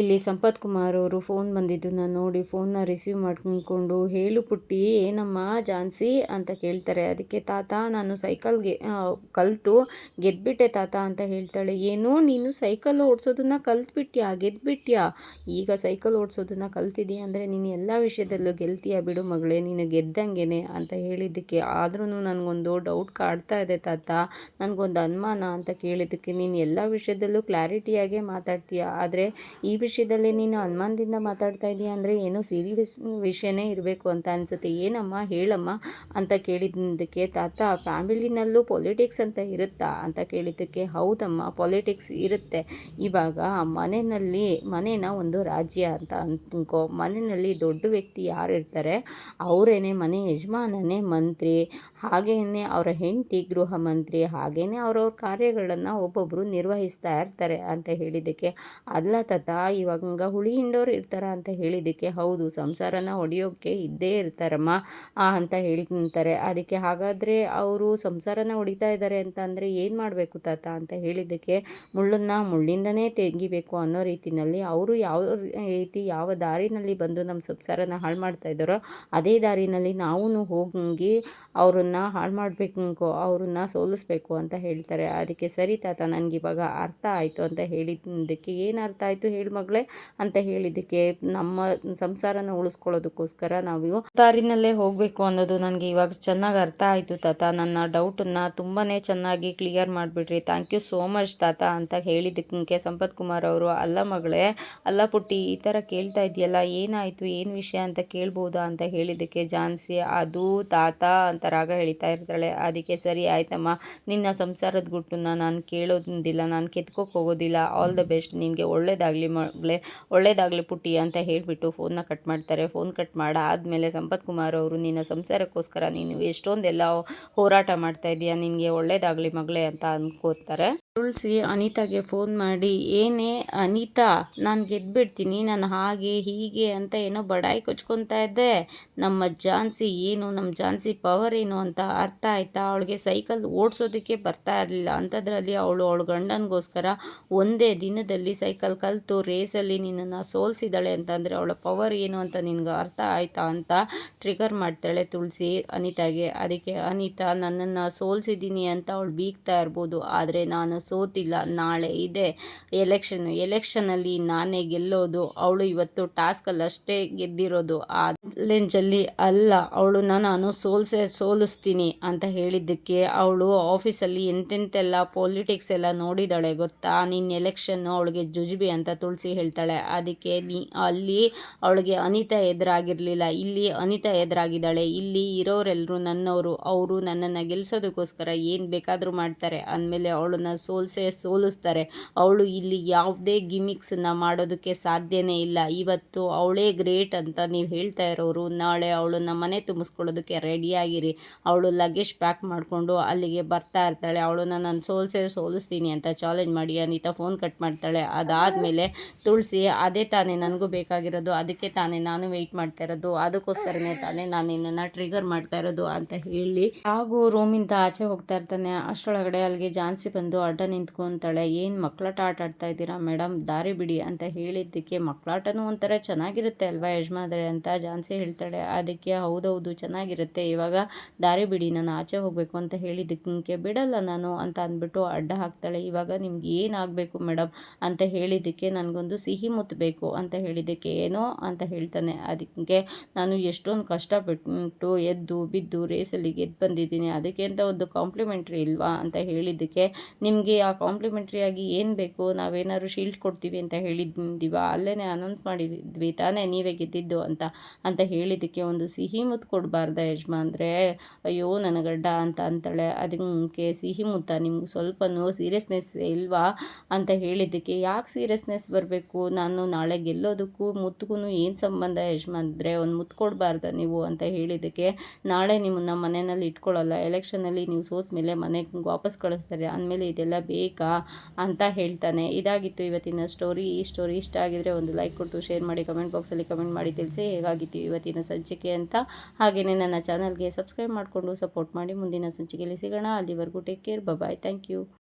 ಇಲ್ಲಿ ಸಂಪತ್ ಕುಮಾರ್ ಅವರು ಫೋನ್ ಬಂದಿದ್ದನ್ನು ನೋಡಿ ಫೋನ್ನ ರಿಸೀವ್ ಮಾಡ್ಕೊಂಡು ಹೇಳು ಪುಟ್ಟಿ, ಏನಮ್ಮ ಜಾನ್ಸಿ ಅಂತ ಕೇಳ್ತಾರೆ. ಅದಕ್ಕೆ ತಾತ, ನಾನು ಸೈಕಲ್ಗೆ ಕಲಿತು, ಗೆದ್ಬಿಟ್ಟೆ ತಾತ ಅಂತ ಹೇಳ್ತಾಳೆ. ಏನೋ ನೀನು ಸೈಕಲ್ ಓಡಿಸೋದನ್ನ ಕಲ್ತ್ಬಿಟ್ಯಾ, ಗೆದ್ಬಿಟ್ಯಾ? ಈಗ ಸೈಕಲ್ ಓಡಿಸೋದನ್ನ ಕಲ್ತಿದ್ದೀಯ ಅಂದರೆ ನೀನು ಎಲ್ಲ ವಿಷಯದಲ್ಲೂ ಗೆಲ್ತೀಯ ಬಿಡು ಮಗಳೇ, ನೀನು ಗೆದ್ದಂಗೆನೆ ಅಂತ ಹೇಳಿದ್ದಕ್ಕೆ. ಆದ್ರೂ ನನಗೊಂದು ಡೌಟ್ ಕಾಡ್ತಾ ಇದೆ ತಾತ. ನನಗೊಂದು ಅನುಮಾನ ಅಂತ ಕೇಳಿದ್ದಕ್ಕೆ ನೀನು ಎಲ್ಲ ವಿಷಯದಲ್ಲೂ ಕ್ಲಾರಿಟಿಯಾಗೇ ಮಾತಾಡ್ತೀಯ? ಆದರೆ ಈ ವಿಷಯದಲ್ಲಿ ನೀನು ಅನುಮಾನದಿಂದ ಮಾತಾಡ್ತಾ ಇದೀಯ ಅಂದರೆ ಏನೋ ಸೀರಿಯಸ್ ವಿಷಯನೇ ಇರಬೇಕು ಅಂತ ಅನಿಸುತ್ತೆ. ಏನಮ್ಮ, ಹೇಳಮ್ಮ ಅಂತ ಕೇಳಿದ್ದಕ್ಕೆ ತಾತ, ಫ್ಯಾಮಿಲಿನಲ್ಲೂ ಪೊಲಿಟಿಕ್ಸ್ ಅಂತ ಇರುತ್ತಾ? ಅಂತ ಕೇಳಿದ್ದಕ್ಕೆ, ಹೌದಮ್ಮ ಪೊಲಿಟಿಕ್ಸ್ ಇರುತ್ತೆ. ಇವಾಗ ಮನೆಯಲ್ಲಿ, ಮನೇನ ಒಂದು ರಾಜ್ಯ ಅಂತ ಅಂದ್ಕೋ ಮನೆಯಲ್ಲಿ ದೊಡ್ಡ ವ್ಯಕ್ತಿ ಯಾರು ಇರ್ತಾರೆ ಅವರೇನೆ ಮನೆ ಯಜಮಾನನೇ ಮಂತ್ರಿ ಹಾಗೆಯೇ ಅವರ ಹೆಂಡತಿ ಗೃಹ ಮಂತ್ರಿ ಹಾಗೆಯೇ ಅವರವ್ರ ಕಾರ್ಯಗಳನ್ನು ಒಬ್ಬೊಬ್ಬರು ನಿರ್ವಹಿಸ್ತಾ ಇರ್ತಾರೆ. ಅಂತ ಹೇಳಿದ್ದಕ್ಕೆ, ಅಲ್ಲ ತಾತ ಇವಾಗ ಹುಳಿ ಹಿಂಡೋರು ಇರ್ತಾರ ಅಂತ ಹೇಳಿದ್ದಕ್ಕೆ ಹೌದು, ಸಂಸಾರನ ಹೊಡೆಯೋಕ್ಕೆ ಇದ್ದೇ ಇರ್ತಾರಮ್ಮ ಅಂತ ಹೇಳ್ತಾರೆ ಅದಕ್ಕೆ ಹಾಗಾದರೆ ಅವರು ಸಂಸಾರನ ಹೊಡಿತಾ ಇದ್ದಾರೆ ಅಂತ ಅಂದರೆ ಏನು ಮಾಡಬೇಕು ತಾತ ಅಂತ ಹೇಳಿದ್ದಕ್ಕೆ ಮುಳ್ಳನ್ನು ಮುಳ್ಳಿಂದನೇ ತೆಗಿಬೇಕು ಅನ್ನೋ ರೀತಿಯಲ್ಲಿ ಅವರು ಯಾವ ರೀತಿ ಯಾವ ದಾರಿನಲ್ಲಿ ಬಂದು ನಮ್ಮ ಸಂಸಾರನ ಹಾಳು ಮಾಡ್ತಾ ಇದ್ದಾರೋ ಅದೇ ದಾರಿನಲ್ಲಿ ನಾವೂ ಹೋಗಿ ಅವ್ರನ್ನ ಹಾಳು ಮಾಡಬೇಕು ಅವ್ರನ್ನ ಸೋಲಿಸ್ಬೇಕು ಅಂತ ಹೇಳ್ತಾರೆ. ಅದಕ್ಕೆ ಸರಿ ತಾತ, ನನಗಿವಾಗ ಅರ್ಥ ಆಯಿತು ಅಂತ ಹೇಳಿದ್ದಕ್ಕೆ ಏನು ಅರ್ಥ ಆಯಿತು ಹೇಳಿ ಮಗಳೇ ಅಂತ ಹೇಳಿದ್ದಕ್ಕೆ ನಮ್ಮ ಸಂಸಾರನ ಉಳಿಸ್ಕೊಳ್ಳೋದಕ್ಕೋಸ್ಕರ ನಾವು ದಾರಿನಲ್ಲೇ ಹೋಗಬೇಕು ಅನ್ನೋದು ನನಗೆ ಇವಾಗ ಚೆನ್ನಾಗಿ ಅರ್ಥ ಆಯಿತು ತಾತ. ನನ್ನ ಡೌಟನ್ನು ತುಂಬಾ ಚೆನ್ನಾಗಿ ಕ್ಲಿಯರ್ ಮಾಡಿಬಿಟ್ರಿ. ಥ್ಯಾಂಕ್ ಯು ಸೋ ಮಚ್ ತಾತ ಅಂತ ಹೇಳಿದ್ದಕ್ಕೆ ಸಂಪತ್ ಕುಮಾರ್ ಅವರು, ಅಲ್ಲ ಮಗಳೇ, ಅಲ್ಲ ಪುಟ್ಟಿ, ಈ ಥರ ಕೇಳ್ತಾ ಇದೆಯಲ್ಲ ಏನಾಯಿತು, ಏನು ವಿಷಯ ಅಂತ ಕೇಳ್ಬೋದಾ? ಅಂತ ಹೇಳಿದ್ದಕ್ಕೆ ಜಾನ್ಸಿ ಅದು ತಾತ ಅಂತ ರಾಗ ಹೇಳ್ತಾ ಇರ್ತಾಳೆ. ಅದಕ್ಕೆ ಸರಿ ಆಯ್ತಮ್ಮ, ನಿನ್ನ ಸಂಸಾರದ ಗುಟ್ಟನ್ನ ನಾನು ಕೇಳೋದಿಲ್ಲ, ನಾನು ಕೆತ್ಕೋಕೆ ಹೋಗೋದಿಲ್ಲ. ಆಲ್ ದ ಬೆಸ್ಟ್ ನಿನಗೆ ಒಳ್ಳೇದಾಗಲಿ ಮಗಳೇ ಒಳ್ಳೇದಾಗಲಿ ಪುಟ್ಟಿ ಅಂತ ಹೇಳಿಬಿಟ್ಟು ಫೋನ್ನ ಕಟ್ ಮಾಡ್ತಾರೆ. ಫೋನ್ ಕಟ್ ಮಾಡಾದಮೇಲೆ ಸಂಪತ್ ಕುಮಾರ್ ಅವರು, ನಿನ್ನ ಸಂಸಾರಕ್ಕೋಸ್ಕರ ನೀನು ಎಷ್ಟೊಂದೆಲ್ಲ ಹೋರಾಟ ಮಾಡ್ತಾ ಇದೀಯ? ನಿನಗೆ ಒಳ್ಳೇದಾಗಲಿ ಮಗಳೇ ಅಂತ ಅಂದ್ಕೋತಾರೆ ತುಳಸಿ ಅನಿತಾಗೆ ಫೋನ್ ಮಾಡಿ, ಏನೇ ಅನಿತಾ, ನಾನು ಗೆದ್ಬಿಡ್ತೀನಿ, ನಾನು ಹಾಗೆ, ಹೀಗೆ ಅಂತ ಏನೋ ಬಡಾಯಿ ಕೊಚ್ಕೊತಾ ಇದ್ದೆ. ನಮ್ಮ ಝಾನ್ಸಿ ಏನು ನಮ್ಮ ಝಾನ್ಸಿ ಪವರ್ ಏನು ಅಂತ ಅರ್ಥ ಆಯ್ತಾ? ಅವಳಿಗೆ ಸೈಕಲ್ ಓಡಿಸೋದಕ್ಕೆ ಬರ್ತಾ ಇರಲಿಲ್ಲ. ಅಂಥದ್ರಲ್ಲಿ ಅವಳು ಅವಳ ಗಂಡನಿಗೋಸ್ಕರ ಒಂದೇ ದಿನದಲ್ಲಿ ಸೈಕಲ್ ಕಲಿತು ರೇಸಲ್ಲಿ ನಿನ್ನನ್ನು ಸೋಲಿಸಿದಾಳೆ ಅಂತಂದರೆ ಅವಳ ಪವರ್ ಏನು ಅಂತ ನಿನಗೆ ಅರ್ಥ ಆಯ್ತಾ ಅಂತ ಟ್ರಿಗರ್ ಮಾಡ್ತಾಳೆ ತುಳಸಿ ಅನಿತಾಗೆ. ಅದಕ್ಕೆ, ಅನಿತಾ, ನನ್ನನ್ನು ಸೋಲಿಸಿದ್ದೀನಿ ಅಂತ ಅವಳು ಬೀಗ್ತಾ ಇರ್ಬೋದು. ಆದರೆ ನಾನು ಸೋತಿಲ್ಲ, ನಾಳೆ ಇದೆ ಎಲೆಕ್ಷನ್ ಎಲೆಕ್ಷನಲ್ಲಿ ನಾನೇ ಗೆಲ್ಲೋದು. ಅವಳು ಇವತ್ತು ಟಾಸ್ಕಲ್ಲಿ ಅಷ್ಟೇ ಗೆದ್ದಿರೋದು. ಆ ಲೆಂಜಲ್ಲಿ ಅಲ್ಲ ಅವಳನ್ನ ನಾನು ಸೋಲ್ಸೆ, ಸೋಲಿಸ್ತೀನಿ ಅಂತ ಹೇಳಿದ್ದಕ್ಕೆ ಅವಳು ಆಫೀಸಲ್ಲಿ ಎಂತೆಂತೆಲ್ಲ ಪೊಲಿಟಿಕ್ಸ್ ಎಲ್ಲ ನೋಡಿದಾಳೆ ಗೊತ್ತಾ? ನಿನ್ನ ಎಲೆಕ್ಷನ್ನು ಅವಳಿಗೆ ಜುಜುಬಿ ಅಂತ ತುಳಸಿ ಹೇಳ್ತಾಳೆ. ಅದಕ್ಕೆ ನೀ ಅಲ್ಲಿ ಅವಳಿಗೆ ಅನಿತಾ ಎದುರಾಗಿರಲಿಲ್ಲ. ಇಲ್ಲಿ ಅನಿತಾ ಎದುರಾಗಿದ್ದಾಳೆ. ಇಲ್ಲಿ ಇರೋರೆಲ್ಲರೂ ನನ್ನವರು. ಅವರು ನನ್ನನ್ನು ಗೆಲ್ಸೋದಕ್ಕೋಸ್ಕರ ಏನು ಬೇಕಾದರೂ ಮಾಡ್ತಾರೆ. ಅಂದಮೇಲೆ ಅವಳನ್ನ ಸೋಲ್ಸೇ ಸೋಲಿಸ್ತಾರೆ. ಅವಳು ಇಲ್ಲಿ ಯಾವುದೇ ಗಿಮಿಕ್ಸನ್ನು ಮಾಡೋದಕ್ಕೆ ಸಾಧ್ಯನೇ ಇಲ್ಲ. ಇವತ್ತು ಅವಳೇ ಗ್ರೇಟ್ ಅಂತ ನೀವು ಹೇಳ್ತಾ ಇರೋರು. ನಾಳೆ ಅವಳನ್ನ ಮನೆ ತುಂಬಿಸ್ಕೊಳ್ಳೋದಕ್ಕೆ ರೆಡಿಯಾಗಿರಿ ಅವಳು ಲಗೇಜ್ ಪ್ಯಾಕ್ ಮಾಡಿಕೊಂಡು ಅಲ್ಲಿಗೆ ಬರ್ತಾ ಇರ್ತಾಳೆ. ಅವಳನ್ನ ನಾನು ಸೋಲ್ಸೇ ಸೋಲಿಸ್ತೀನಿ ಅಂತ ಚಾಲೆಂಜ್ ಮಾಡಿ ಅನಿತಾ ಫೋನ್ ಕಟ್ ಮಾಡ್ತಾಳೆ. ಅದಾದಮೇಲೆ ತುಳಸಿ, ಅದೇ ತಾನೇ ನನಗೂ ಬೇಕಾಗಿರೋದು. ಅದಕ್ಕೆ ತಾನೇ ನಾನು ವೆಯ್ಟ್ ಮಾಡ್ತಾ ಇರೋದು. ಅದಕ್ಕೋಸ್ಕರನೇ ತಾನೇ ನಾನು ನಿನ್ನನ್ನು ಟ್ರಿಗರ್ ಮಾಡ್ತಾ ಇರೋದು ಅಂತ ಹೇಳಿ. ಹಾಗೂ ರೂಮಿಂದ ಆಚೆ ಹೋಗ್ತಾ ಇರ್ತಾನೆ. ಅಷ್ಟರೊಳಗಡೆ ಅಲ್ಲಿಗೆ ಜಾನ್ಸಿ ಬಂದು ಅಡ್ಡ ನಿಂತ್ಕೊತಾಳೆ, ಏನು ಮಕ್ಕಳಾಟ ಆಟ ಆಡ್ತಾ ಇದ್ದೀರಾ ಮೇಡಮ್ ದಾರಿ ಬಿಡಿ ಅಂತ ಹೇಳಿದ್ದಕ್ಕೆ ಮಕ್ಕಳಾಟನೂ ಒಂಥರ ಚೆನ್ನಾಗಿರುತ್ತೆ ಅಲ್ವಾ ಯಜಮಾನ್ರೆ ಅಂತ ಜಾನ್ಸಿ ಹೇಳ್ತಾಳೆ. ಅದಕ್ಕೆ ಹೌದೌದು, ಚೆನ್ನಾಗಿರುತ್ತೆ. ಇವಾಗ ದಾರಿ ಬಿಡಿ, ನಾನು ಆಚೆ ಹೋಗಬೇಕು ಅಂತ ಹೇಳಿದ್ದಕ್ಕೆ ಬಿಡಲ್ಲ ನಾನು ಅಂತ ಅಂದ್ಬಿಟ್ಟು ಅಡ್ಡ ಹಾಕ್ತಾಳೆ. ಇವಾಗ ನಿಮ್ಗೆ ಏನಾಗಬೇಕು ಮೇಡಮ್ ಅಂತ ಹೇಳಿದ್ದಕ್ಕೆ, ನನಗೊಂದು ಸಿಹಿ ಮುತ್ತಬೇಕು ಅಂತ ಹೇಳಿದ್ದಕ್ಕೆ, ಏನೋ? ಅಂತ ಹೇಳ್ತಾನೆ. ಅದಕ್ಕೆ ನಾನು ಎಷ್ಟೊಂದು ಕಷ್ಟಪಟ್ಟು ಎದ್ದು ಬಿದ್ದು ರೇಸಲ್ಲಿ ಗೆದ್ದು ಬಂದಿದ್ದೀನಿ. ಅದಕ್ಕೆ ಅಂತ ಒಂದು ಕಾಂಪ್ಲಿಮೆಂಟ್ರಿ ಇಲ್ವಾ? ಅಂತ ಹೇಳಿದ್ದಕ್ಕೆ ನಿಮಗೆ ಆ ಕಾಂಪ್ಲಿಮೆಂಟ್ರಿಯಾಗಿ ಏನು ಬೇಕು? ನಾವೇನಾದ್ರು ಶೀಲ್ಡ್ ಕೊಡ್ತೀವಿ ಅಂತ ಹೇಳಿದ್ದೀವ? ಅಲ್ಲೇ ಅನೌನ್ಸ್ ಮಾಡಿದ್ವಿ ತಾನೇ ನೀವೇ ಗೆದ್ದಿದ್ದು ಅಂತ ಅಂತ ಹೇಳಿದ್ದಕ್ಕೆ ಒಂದು ಸಿಹಿ ಮುತ್ತು ಕೊಡಬಾರ್ದ ಯಜಮಾನ್ರೆ? ಅಯ್ಯೋ, ನನ್ನ ಗಡ್ಡ ಅಂತ ಅಂತಾಳೆ. ಅದಕ್ಕೆ ಸಿಹಿ ಮುತ್ತ ನಿಮ್ಗೆ ಸ್ವಲ್ಪನೂ ಸೀರಿಯಸ್ನೆಸ್ ಇಲ್ವಾ ಅಂತ ಹೇಳಿದ್ದಕ್ಕೆ ಯಾಕೆ ಸೀರಿಯಸ್ನೆಸ್ ಬರಬೇಕು? ನಾನು ನಾಳೆ ಗೆಲ್ಲೋದಕ್ಕೂ ಮುತ್ತಗೂ ಏನು ಸಂಬಂಧ ಯಜಮಾನ್ರೆ? ಒಂದು ಮುತ್ತು ಕೊಡಬಾರ್ದ ನೀವು ಅಂತ ಹೇಳಿದ್ದಕ್ಕೆ ನಾಳೆ ನಿಮ್ಮನ್ನ ಮನೆಯಲ್ಲಿ ಇಟ್ಕೊಳ್ಳಲ್ಲ. ಎಲೆಕ್ಷನಲ್ಲಿ ನೀವು ಸೋತ ಮೇಲೆ ಮನೆಗೆ ವಾಪಸ್ ಕಳಿಸ್ತಾರೆ. ಅಂದಮೇಲೆ ಇದೆಲ್ಲ ಬೇಕಾ ಅಂತ ಹೇಳ್ತಾನೆ. ಇದಾಗಿತ್ತು ಇವತ್ತಿನ ಸ್ಟೋರಿ ಈ ಸ್ಟೋರಿ ಇಷ್ಟ ಆಗಿದ್ರೆ ಒಂದು ಲೈಕ್ ಕೊಟ್ಟು ಶೇರ್ ಮಾಡಿ ಕಮೆಂಟ್ ಬಾಕ್ಸಲ್ಲಿ ಕಮೆಂಟ್ ಮಾಡಿ ತಿಳಿಸಿ ಹೇಗಾಗಿತ್ತು ಇವತ್ತಿನ ಸಂಚಿಕೆ ಅಂತ. ಹಾಗೆಯೇ ನನ್ನ ಚಾನಲ್ಗೆ ಸಬ್ಸ್ಕ್ರೈಬ್ ಮಾಡಿಕೊಂಡು ಸಪೋರ್ಟ್ ಮಾಡಿ. ಮುಂದಿನ ಸಂಚಿಕೆಯಲ್ಲಿ ಸಿಗೋಣ. ಅಲ್ಲಿವರೆಗೂ take care bye thank you